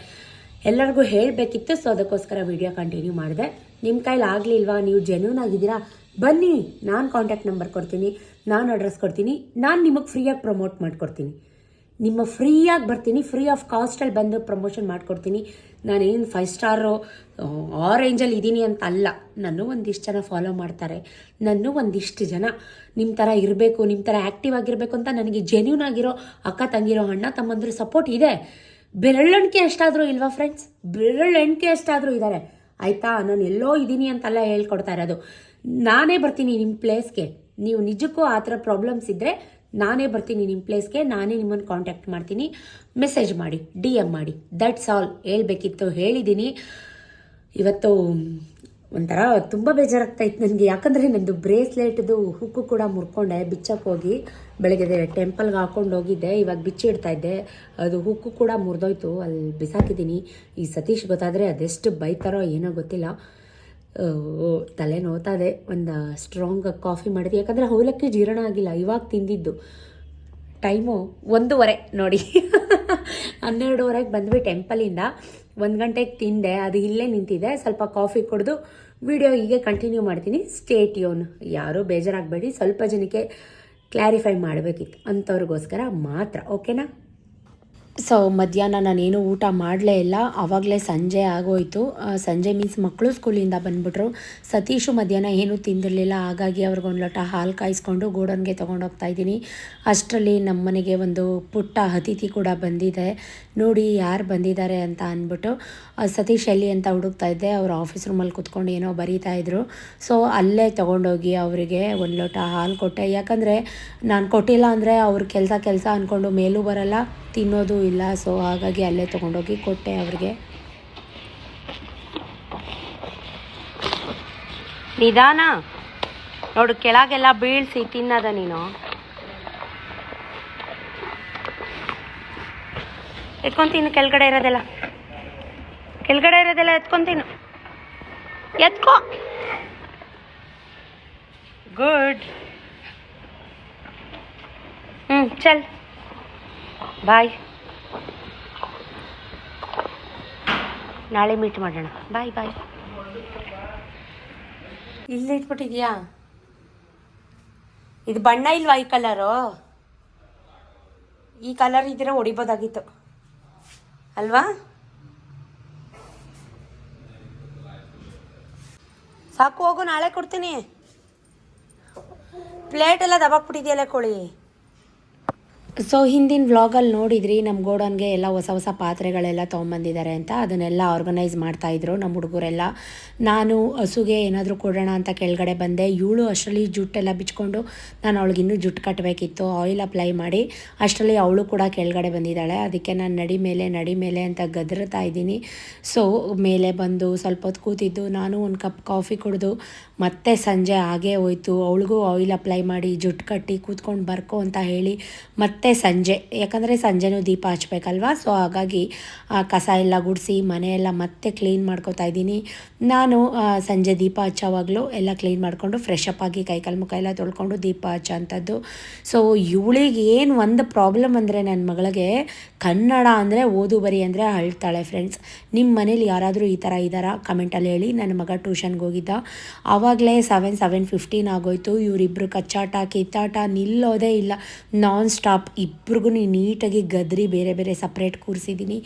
ಎಲ್ಲರಿಗೂ ಹೇಳಬೇಕಿತ್ತು ಸೊ ಅದಕ್ಕೋಸ್ಕರ ವಿಡಿಯೋ ಕಂಟಿನ್ಯೂ ಮಾಡಿದೆ. ನಿಮ್ಮ ಕೈಲಿ ಆಗಲಿಲ್ವಾ? ನೀವು ಜೆನ್ಯೂನ್ ಆಗಿದ್ದೀರಾ? ಬನ್ನಿ, ನಾನು ಕಾಂಟ್ಯಾಕ್ಟ್ ನಂಬರ್ ಕೊಡ್ತೀನಿ, ನಾನು ಅಡ್ರೆಸ್ ಕೊಡ್ತೀನಿ, ನಾನು ನಿಮಗೆ ಫ್ರೀಯಾಗಿ ಪ್ರಮೋಟ್ ಮಾಡಿಕೊಡ್ತೀನಿ. ನಿಮ್ಮ ಫ್ರೀಯಾಗಿ ಬರ್ತೀನಿ ಫ್ರೀ ಆಫ್ ಕಾಸ್ಟಲ್ಲಿ ಬಂದು ಪ್ರಮೋಷನ್ ಮಾಡಿಕೊಡ್ತೀನಿ. ನಾನೇನು ಫೈವ್ ಸ್ಟಾರು ಆ ರೇಂಜಲ್ಲಿ ಇದ್ದೀನಿ ಅಂತ ಅಲ್ಲ. ನಾನು ಒಂದಿಷ್ಟು ಜನ ಫಾಲೋ ಮಾಡ್ತಾರೆ. ನಾನು ಒಂದಿಷ್ಟು ಜನ. ನಿಮ್ಮ ಥರ ಇರಬೇಕು ನಿಮ್ಮ ಥರ ಆ್ಯಕ್ಟಿವ್ ಆಗಿರಬೇಕು ಅಂತ ನನಗೆ ಜೆನ್ಯೂನ್ ಆಗಿರೋ ಅಕ್ಕ, ತಂಗಿರೋ ಅಣ್ಣ, ತಮ್ಮಂದ್ರ ಸಪೋರ್ಟ್ ಇದೆ. ಬೆರಳೆಣಿಕೆ ಎಷ್ಟಾದರೂ ಇಲ್ವಾ ಫ್ರೆಂಡ್ಸ್ ಬೆರಳೆಣಿಕೆ ಎಷ್ಟಾದರೂ ಇದ್ದಾರೆ ಆಯಿತಾ? ನಾನು ಎಲ್ಲೋ ಇದ್ದೀನಿ ಅಂತೆಲ್ಲ ಹೇಳ್ಕೊಡ್ತಾ ಇರೋದು. ನಾನೇ ಬರ್ತೀನಿ ನಿಮ್ಮ ಪ್ಲೇಸ್ಗೆ ನೀವು ನಿಜಕ್ಕೂ ಆ ಥರ ಪ್ರಾಬ್ಲಮ್ಸ್ ಇದ್ದರೆ ನಾನೇ ಬರ್ತೀನಿ ನಿಮ್ಮ ಪ್ಲೇಸ್ಗೆ, ನಾನೇ ನಿಮ್ಮನ್ನು ಕಾಂಟ್ಯಾಕ್ಟ್ ಮಾಡ್ತೀನಿ. ಮೆಸೇಜ್ ಮಾಡಿ ಡಿ ಎಂ ಮಾಡಿ. ದಟ್ಸ್ ಆಲ್ ಹೇಳಬೇಕಿತ್ತು ಹೇಳಿದ್ದೀನಿ ಇವತ್ತು ಒಂಥರ ತುಂಬ ಬೇಜಾರಾಗ್ತಾ ಇತ್ತು ನನಗೆ. ಯಾಕಂದರೆ ನನ್ನದು ಬ್ರೇಸ್ಲೆಟ್ದು ಹುಕ್ಕು ಕೂಡ ಮುರ್ಕೊಂಡೆ ಬಿಚ್ಚಕ್ಕೆ ಹೋಗಿ. ಬೆಳಗ್ಗೆ ಟೆಂಪಲ್ಗೆ ಹಾಕೊಂಡು ಹೋಗಿದ್ದೆ. ಇವಾಗ ಬಿಚ್ಚಿಡ್ತಾ ಇದ್ದೆ. ಅದು ಹುಕ್ಕು ಕೂಡ ಮುರಿದೋಯ್ತು. ಅಲ್ಲಿ ಬಿಸಾಕಿದ್ದೀನಿ. ಈ ಸತೀಶ್ ಗೊತ್ತಾದರೆ ಅದೆಷ್ಟು ಬೈತಾರೋ ಏನೋ ಗೊತ್ತಿಲ್ಲ. ತಲೆ ನೋತಾ ಇದೆ. ಒಂದು ಸ್ಟ್ರಾಂಗ್ ಕಾಫಿ ಮಾಡಿದ್ವಿ. ಯಾಕಂದರೆ ಅವಲಕ್ಕಿ ಜೀರ್ಣ ಆಗಿಲ್ಲ. ಇವಾಗ ತಿಂದಿದ್ದು. ಟೈಮು ಒಂದೂವರೆ ನೋಡಿ. ಹನ್ನೆರಡುವರೆಗೆ ಬಂದ್ವಿ ಟೆಂಪಲಿಂದ ಒಂದು ಗಂಟೆಗೆ ತಿಂದೆ. ಅದು ಇಲ್ಲೇ ನಿಂತಿದೆ. ಸ್ವಲ್ಪ ಕಾಫಿ ಕುಡಿದು ವಿಡಿಯೋ ಹೀಗೆ ಕಂಟಿನ್ಯೂ ಮಾಡ್ತೀನಿ. ಸ್ಟೇಟ್ ಯೋನ್ ಯಾರೂ ಬೇಜಾರಾಗಬೇಡಿ. ಸ್ವಲ್ಪ ಜನಕ್ಕೆ ಕ್ಲಾರಿಫೈ ಮಾಡಬೇಕಿತ್ತು. ಅಂಥವ್ರಿಗೋಸ್ಕರ ಮಾತ್ರ. ಓಕೆನಾ ಸೊ ಮಧ್ಯಾಹ್ನ ನಾನೇನು ಊಟ ಮಾಡಲೇ ಇಲ್ಲ. ಆವಾಗಲೇ ಸಂಜೆ ಆಗೋಯ್ತು. ಸಂಜೆ ಮೀನ್ಸ್ ಮಕ್ಕಳು ಸ್ಕೂಲಿಂದ ಬಂದುಬಿಟ್ರು. ಸತೀಶು ಮಧ್ಯಾಹ್ನ ಏನೂ ತಿಂದಿರಲಿಲ್ಲ. ಹಾಗಾಗಿ ಅವ್ರಿಗೊಂದು ಲೋಟ ಹಾಲು ಕಾಯಿಸ್ಕೊಂಡು ಗೋಡನ್ಗೆ ತೊಗೊಂಡೋಗ್ತಾ ಇದ್ದೀನಿ. ಅಷ್ಟರಲ್ಲಿ ನಮ್ಮ ಮನೆಗೆ ಒಂದು ಪುಟ್ಟ ಅತಿಥಿ ಕೂಡ ಬಂದಿದೆ. ನೋಡಿ ಯಾರು ಬಂದಿದ್ದಾರೆ ಅಂತ ಅಂದ್ಬಿಟ್ಟು ಸತೀಶ್ ಎಲ್ಲಿ ಅಂತ ಹುಡುಕ್ತಾ ಇದ್ದೆ, ಅವ್ರ ಆಫೀಸ್ ರೂಮಲ್ಲಿ ಕುತ್ಕೊಂಡು ಏನೋ ಬರೀತಾ ಇದ್ರು. ಸೊ ಅಲ್ಲೇ ತೊಗೊಂಡೋಗಿ ಅವರಿಗೆ ಒಂದು ಲೋಟ ಹಾಲು ಕೊಟ್ಟೆ. ಯಾಕಂದರೆ ನಾನು ಕೊಟ್ಟಿಲ್ಲ ಅಂದರೆ ಅವ್ರ ಕೆಲಸ ಕೆಲಸ ಅಂದ್ಕೊಂಡು ಮೇಲೂ ಬರಲ್ಲ, ತಿನ್ನೋದು ಇಲ್ಲ. ಸೊ ಹಾಗಾಗಿ ಅಲ್ಲೇ ತೊಗೊಂಡೋಗಿ ಕೊಟ್ಟೆ ಅವ್ರಿಗೆ. ನಿಧಾನ. ನೋಡು, ಕೆಳಗೆಲ್ಲ ಬೀಳ್ಸಿ ತಿನ್ನದ ನೀನು. ಎತ್ಕೊಂತೀನಿ ಕೆಳಗಡೆ ಇರೋದೆಲ್ಲ. ಕೆಳಗಡೆ ಇರೋದೆಲ್ಲ ಎತ್ಕೊಂತೀನಿ ಎತ್ಕೋ. ಗುಡ್ ಹ್ಞೂ ಚಲ್. ಬಾಯ್. ನಾಳೆ ಮೀಟ್ ಮಾಡೋಣ. ಬಾಯ್ ಬಾಯ್. ಇಲ್ಲಿ ಇಟ್ಬಿಟ್ಟಿದ್ಯಾ? ಇದು ಬಣ್ಣ ಇಲ್ವಾ ಈ ಕಲರು ಈ ಕಲರ್ ಇದ್ರೆ ಹೊಡಿಬೋದಾಗಿತ್ತು. ಅಲ್ವಾ? ಸಾಕು ಹೋಗು ನಾಳೆ ಕೊಡ್ತೀನಿ. ಪ್ಲೇಟ್ ಎಲ್ಲ ದಬಾಕ್ಬಿಟ್ಟಿದೆಯಲ್ಲ ಕೋಳಿ. ಸೊ ಹಿಂದಿನ ವ್ಲಾಗಲ್ಲಿ ನೋಡಿದ್ರಿ ನಮ್ಮ ಗೋಡನ್ಗೆ ಎಲ್ಲ ಹೊಸ ಹೊಸ ಪಾತ್ರೆಗಳೆಲ್ಲ ತೊಗೊಂಬಂದಿದ್ದಾರೆ ಅಂತ, ಅದನ್ನೆಲ್ಲ ಆರ್ಗನೈಸ್ ಮಾಡ್ತಾಯಿದ್ರು ನಮ್ಮ ಹುಡುಗರೆಲ್ಲ. ನಾನು ಹಸುಗೆ ಏನಾದರೂ ಕೊಡೋಣ ಅಂತ ಕೆಳಗಡೆ ಬಂದೆ. ಇವಳು ಅಷ್ಟರಲ್ಲಿ ಜುಟ್ಟೆಲ್ಲ ಬಿಚ್ಕೊಂಡು, ನಾನು ಅವಳಿಗೆ ಇನ್ನೂ ಜುಟ್ಟು ಕಟ್ಟಬೇಕಿತ್ತು ಆಯಿಲ್ ಅಪ್ಲೈ ಮಾಡಿ, ಅಷ್ಟರಲ್ಲಿ ಅವಳು ಕೂಡ ಕೆಳಗಡೆ ಬಂದಿದ್ದಾಳೆ. ಅದಕ್ಕೆ ನಾನು ನಡಿ ಮೇಲೆ ನಡಿ ಮೇಲೆ ಅಂತ ಗದರ್ತಾ ಇದ್ದೀನಿ. ಸೊ ಮೇಲೆ ಬಂದು ಸ್ವಲ್ಪ ಹೊತ್ತು ಕೂತಿದ್ದು, ನಾನು ಒಂದು ಕಪ್ ಕಾಫಿ ಕುಡಿದು, ಮತ್ತೆ ಸಂಜೆ ಹಾಗೇ ಹೋಯ್ತು. ಅವಳಿಗೂ ಆಯಿಲ್ ಅಪ್ಲೈ ಮಾಡಿ, ಜುಟ್ಟು ಕಟ್ಟಿ ಕೂತ್ಕೊಂಡು ಬರ್ಕೋ ಅಂತ ಹೇಳಿ, ಮತ್ತೆ ಸಂಜೆ, ಯಾಕಂದರೆ ಸಂಜೆನೂ ದೀಪ ಹಚ್ಬೇಕಲ್ವಾ? ಸೊ ಹಾಗಾಗಿ ಕಸ ಎಲ್ಲ ಗುಡಿಸಿ ಮನೆಯೆಲ್ಲ ಮತ್ತೆ ಕ್ಲೀನ್ ಮಾಡ್ಕೊತಾ ಇದ್ದೀನಿ. ನಾನು ಸಂಜೆ ದೀಪ ಹಚ್ಚೋವಾಗಲೂ ಎಲ್ಲ ಕ್ಲೀನ್ ಮಾಡಿಕೊಂಡು ಫ್ರೆಶ್ ಅಪ್ ಆಗಿ ಕೈಕಾಲು ಮುಖ ಎಲ್ಲ ತೊಳ್ಕೊಂಡು ದೀಪ ಹಚ್ಚೋ ಅಂಥದ್ದು ಸೊ ಇವಳಿಗೆ ಏನು ಒಂದು ಪ್ರಾಬ್ಲಮ್ ಅಂದರೆ ನನ್ನ ಮಗಳಿಗೆ ಕನ್ನಡ ಅಂದರೆ ಓದು ಬರಿ ಅಂದರೆ ಅಳ್ತಾಳೆ ಫ್ರೆಂಡ್ಸ್ ನಿಮ್ಮ ಮನೇಲಿ ಯಾರಾದರೂ ಈ ಥರ ಇದ್ದಾರಾ ಕಮೆಂಟಲ್ಲಿ ಹೇಳಿ. ನನ್ನ ಮಗ ಟ್ಯೂಷನ್ಗೆ ಹೋಗಿದ್ದ. ಆವಾಗಲೇ ಸೆವೆನ್ ಸೆವೆನ್ ಫಿಫ್ಟೀನ್ ಆಗೋಯ್ತು. ಇವರಿಬ್ಬರು ಕಚ್ಚಾಟ, ಕಿತ್ತಾಟ ನಿಲ್ಲೋದೇ ಇಲ್ಲ. ನಾನ್ ಸ್ಟಾಪ್ ಇಬ್ರಿಗೂ ನೀಟಾಗಿ ಗದ್ರಿ ಬೇರೆ ಬೇರೆ ಸಪ್ರೇಟ್ ಕೂರಿಸಿದ್ದೀನಿ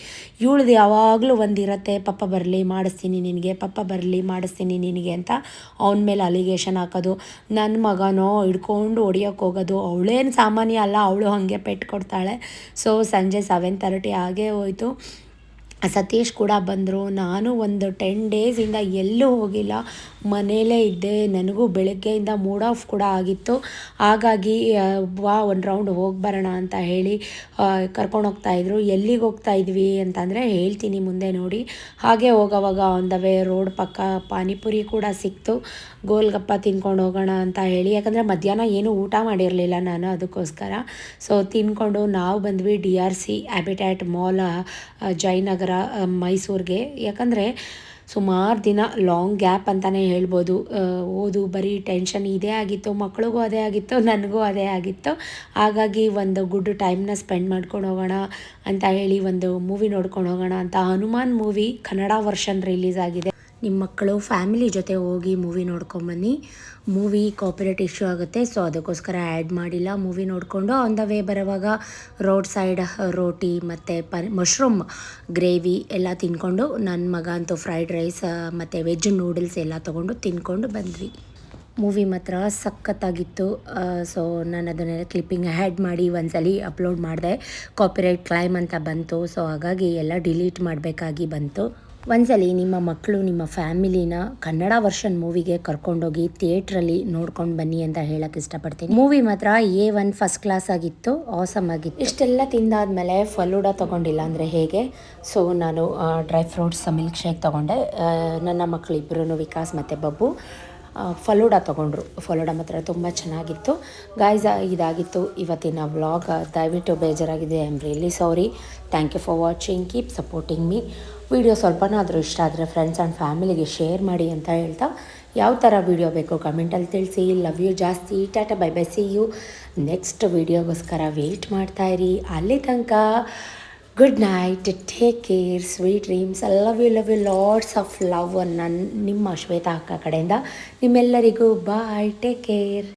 ಇವಳ್ದು ಯಾವಾಗಲೂ ಒಂದಿರತ್ತೆ, ಪಪ್ಪ ಬರಲಿ, ಮಾಡಿಸ್ತೀನಿ ನಿನಗೆ, ಪಪ್ಪ ಬರಲಿ, ಮಾಡಿಸ್ತೀನಿ ನಿನಗೆ ಅಂತ ಅವನ ಮೇಲೆ ಅಲಿಗೇಷನ್ ಹಾಕೋದು. ನನ್ನ ಮಗನೋ ಹಿಡ್ಕೊಂಡು ಹೊಡಿಯೋಕೆ ಹೋಗೋದು. ಅವಳೇನು ಸಾಮಾನ್ಯ ಅಲ್ಲ, ಅವಳು ಹಾಗೆ ಪೆಟ್ಟು ಕೊಡ್ತಾಳೆ. ಸೊ ಸಂಜೆ ಸೆವೆನ್ ತರ್ಟಿ ಆಗೇ ಹೋಯಿತು. ಸತೀಶ್ ಕೂಡ ಬಂದರು. ನಾನು ಒಂದು ಟೆನ್ ಡೇಸಿಂದ ಎಲ್ಲೂ ಹೋಗಿಲ್ಲ. ಮನೆಯಲ್ಲೇ ಇದ್ದೆ. ನನಗೂ ಬೆಳಗ್ಗೆಯಿಂದ ಮೂಡ್ ಆಫ್ ಕೂಡ ಆಗಿತ್ತು. ಹಾಗಾಗಿ ವಾ ಒಂದು ರೌಂಡ್ ಹೋಗಿ ಬರೋಣ ಅಂತ ಹೇಳಿ ಕರ್ಕೊಂಡು ಹೋಗ್ತಾಯಿದ್ರು ಎಲ್ಲಿಗೆ ಹೋಗ್ತಾ ಇದ್ವಿ ಅಂತಂದರೆ ಹೇಳ್ತೀನಿ ಮುಂದೆ ನೋಡಿ. ಹಾಗೆ ಹೋಗೋವಾಗ ಆನ್ ದ ವೇ ರೋಡ್ ಪಕ್ಕ ಪಾನಿಪುರಿ ಕೂಡ ಸಿಕ್ತು. ಗೋಲ್ಗಪ್ಪ ತಿನ್ಕೊಂಡು ಹೋಗೋಣ ಅಂತ ಹೇಳಿ. ಯಾಕಂದರೆ ಮಧ್ಯಾಹ್ನ ಏನೂ ಊಟ ಮಾಡಿರಲಿಲ್ಲ ನಾನು ಅದಕ್ಕೋಸ್ಕರ. ಸೊ ತಿನ್ಕೊಂಡು ನಾವು ಬಂದ್ವಿ D R C habitat mall Jayanagar ಆ, ಮೈಸೂರಿಗೆ. ಯಾಕಂದರೆ ಸುಮಾರು ದಿನ ಲಾಂಗ್ ಗ್ಯಾಪ್ ಅಂತಲೇ ಹೇಳ್ಬೋದು. ಓದು ಬರೀ ಟೆನ್ಷನ್ ಇದೇ ಆಗಿತ್ತು ಮಕ್ಕಳಿಗೂ ಅದೇ ಆಗಿತ್ತು ನನಗೂ ಅದೇ ಆಗಿತ್ತು. ಹಾಗಾಗಿ ಒಂದು ಗುಡ್ ಟೈಮ್ನ ಸ್ಪೆಂಡ್ ಮಾಡ್ಕೊಂಡು ಹೋಗೋಣ ಅಂತ ಹೇಳಿ ಒಂದು ಮೂವಿ ನೋಡ್ಕೊಂಡು ಹೋಗೋಣ ಅಂತ Hanuman movie Kannada version release ಆಗಿದೆ. ನಿಮ್ಮ ಮಕ್ಕಳು ಫ್ಯಾಮಿಲಿ ಜೊತೆ ಹೋಗಿ ಮೂವಿ ನೋಡ್ಕೊಂಬನ್ನಿ. ಮೂವಿ ಕಾಪಿರೇಟ್ ಇಶ್ಯೂ ಆಗುತ್ತೆ ಸೊ ಅದಕ್ಕೋಸ್ಕರ ಆ್ಯಡ್ ಮಾಡಿಲ್ಲ. ಮೂವಿ ನೋಡಿಕೊಂಡು ಆನ್ ದ ವೇ ಬರುವಾಗ ರೋಡ್ ಸೈಡ್ ರೋಟಿ ಮತ್ತು ಪ ಮಶ್ರೂಮ್ ಗ್ರೇವಿ ಎಲ್ಲ ತಿನ್ಕೊಂಡು ನನ್ನ ಮಗ ಅಂತೂ ಫ್ರೈಡ್ ರೈಸ್ ಮತ್ತು ವೆಜ್ ನೂಡಲ್ಸ್ ಎಲ್ಲ ತೊಗೊಂಡು ತಿನ್ಕೊಂಡು ಬಂದ್ವಿ. ಮೂವಿ ಮಾತ್ರ ಸಖತ್ತಾಗಿತ್ತು ಸೊ ನಾನು ಅದನ್ನೆಲ್ಲ ಕ್ಲಿಪ್ಪಿಂಗ್ ಆ್ಯಡ್ ಮಾಡಿ ಒಂದ್ಸಲಿ ಅಪ್ಲೋಡ್ ಮಾಡಿದೆ. ಕಾಪಿರೈಟ್ ಕ್ಲೈಮ್ ಅಂತ ಬಂತು ಸೊ ಹಾಗಾಗಿ ಎಲ್ಲ ಡಿಲೀಟ್ ಮಾಡಬೇಕಾಗಿ ಬಂತು. ಒಂದ್ಸಲಿ ನಿಮ್ಮ ಮಕ್ಕಳು ನಿಮ್ಮ ಫ್ಯಾಮಿಲಿನ ಕನ್ನಡ ವರ್ಷನ್ ಮೂವಿಗೆ ಕರ್ಕೊಂಡೋಗಿ ಥಿಯೇಟ್ರಲ್ಲಿ ನೋಡ್ಕೊಂಡು ಬನ್ನಿ ಅಂತ ಹೇಳಕ್ಕೆ ಇಷ್ಟಪಡ್ತೀನಿ. ಮೂವಿ ಮಾತ್ರ ಎ ಒನ್ ಫಸ್ಟ್ ಕ್ಲಾಸ್ ಆಗಿತ್ತು ಆಸಮ್ ಆಗಿತ್ತು. ಇಷ್ಟೆಲ್ಲ ತಿಂದಾದ್ಮೇಲೆ ಫಲೂಡ ತೊಗೊಂಡಿಲ್ಲ ಅಂದರೆ ಹೇಗೆ? ಸೊ ನಾನು ಡ್ರೈ ಫ್ರೂಟ್ಸ್ ಮಿಲ್ಕ್ ಶೇಕ್ ತಗೊಂಡೆ. ನನ್ನ ಮಕ್ಕಳಿಬ್ಬರೂ ವಿಕಾಸ್ ಮತ್ತು ಬಬ್ಬು ಫಲೂಡ ತೊಗೊಂಡ್ರು. ಫಲೂಡ ಮಾತ್ರ ತುಂಬ ಚೆನ್ನಾಗಿತ್ತು. ಗಾಯ್ಸ್ ಇದಾಗಿತ್ತು ಇವತ್ತಿನ ವ್ಲಾಗ್ ದಯವಿಟ್ಟು ಬೇಜಾರಾಗಿದೆ. I am really sorry thank you for watching keep supporting me video ಸ್ವಲ್ಪನಾದರೂ ಇಷ್ಟ ಆದರೆ ಫ್ರೆಂಡ್ಸ್ ಆ್ಯಂಡ್ ಫ್ಯಾಮಿಲಿಗೆ ಶೇರ್ ಮಾಡಿ ಅಂತ ಹೇಳ್ತಾ, ಯಾವ ಥರ ವಿಡಿಯೋ ಬೇಕು ಕಮೆಂಟಲ್ಲಿ ತಿಳಿಸಿ. ಲವ್ ಯು ಜಾಸ್ತಿ. Tata bye bye see you next ವಿಡಿಯೋಗೋಸ್ಕರ wait ಇರಿ. ಅಲ್ಲಿ ತನಕ good night take care sweet dreams love you love you loads of love ನನ್ನ ನಿಮ್ಮ ಶ್ವೇತಾ ಅಕ್ಕ ಕಡೆಯಿಂದ. ನಿಮ್ಮೆಲ್ಲರಿಗೂ ಬಾಯ್ ಟೇಕ್ ಕೇರ್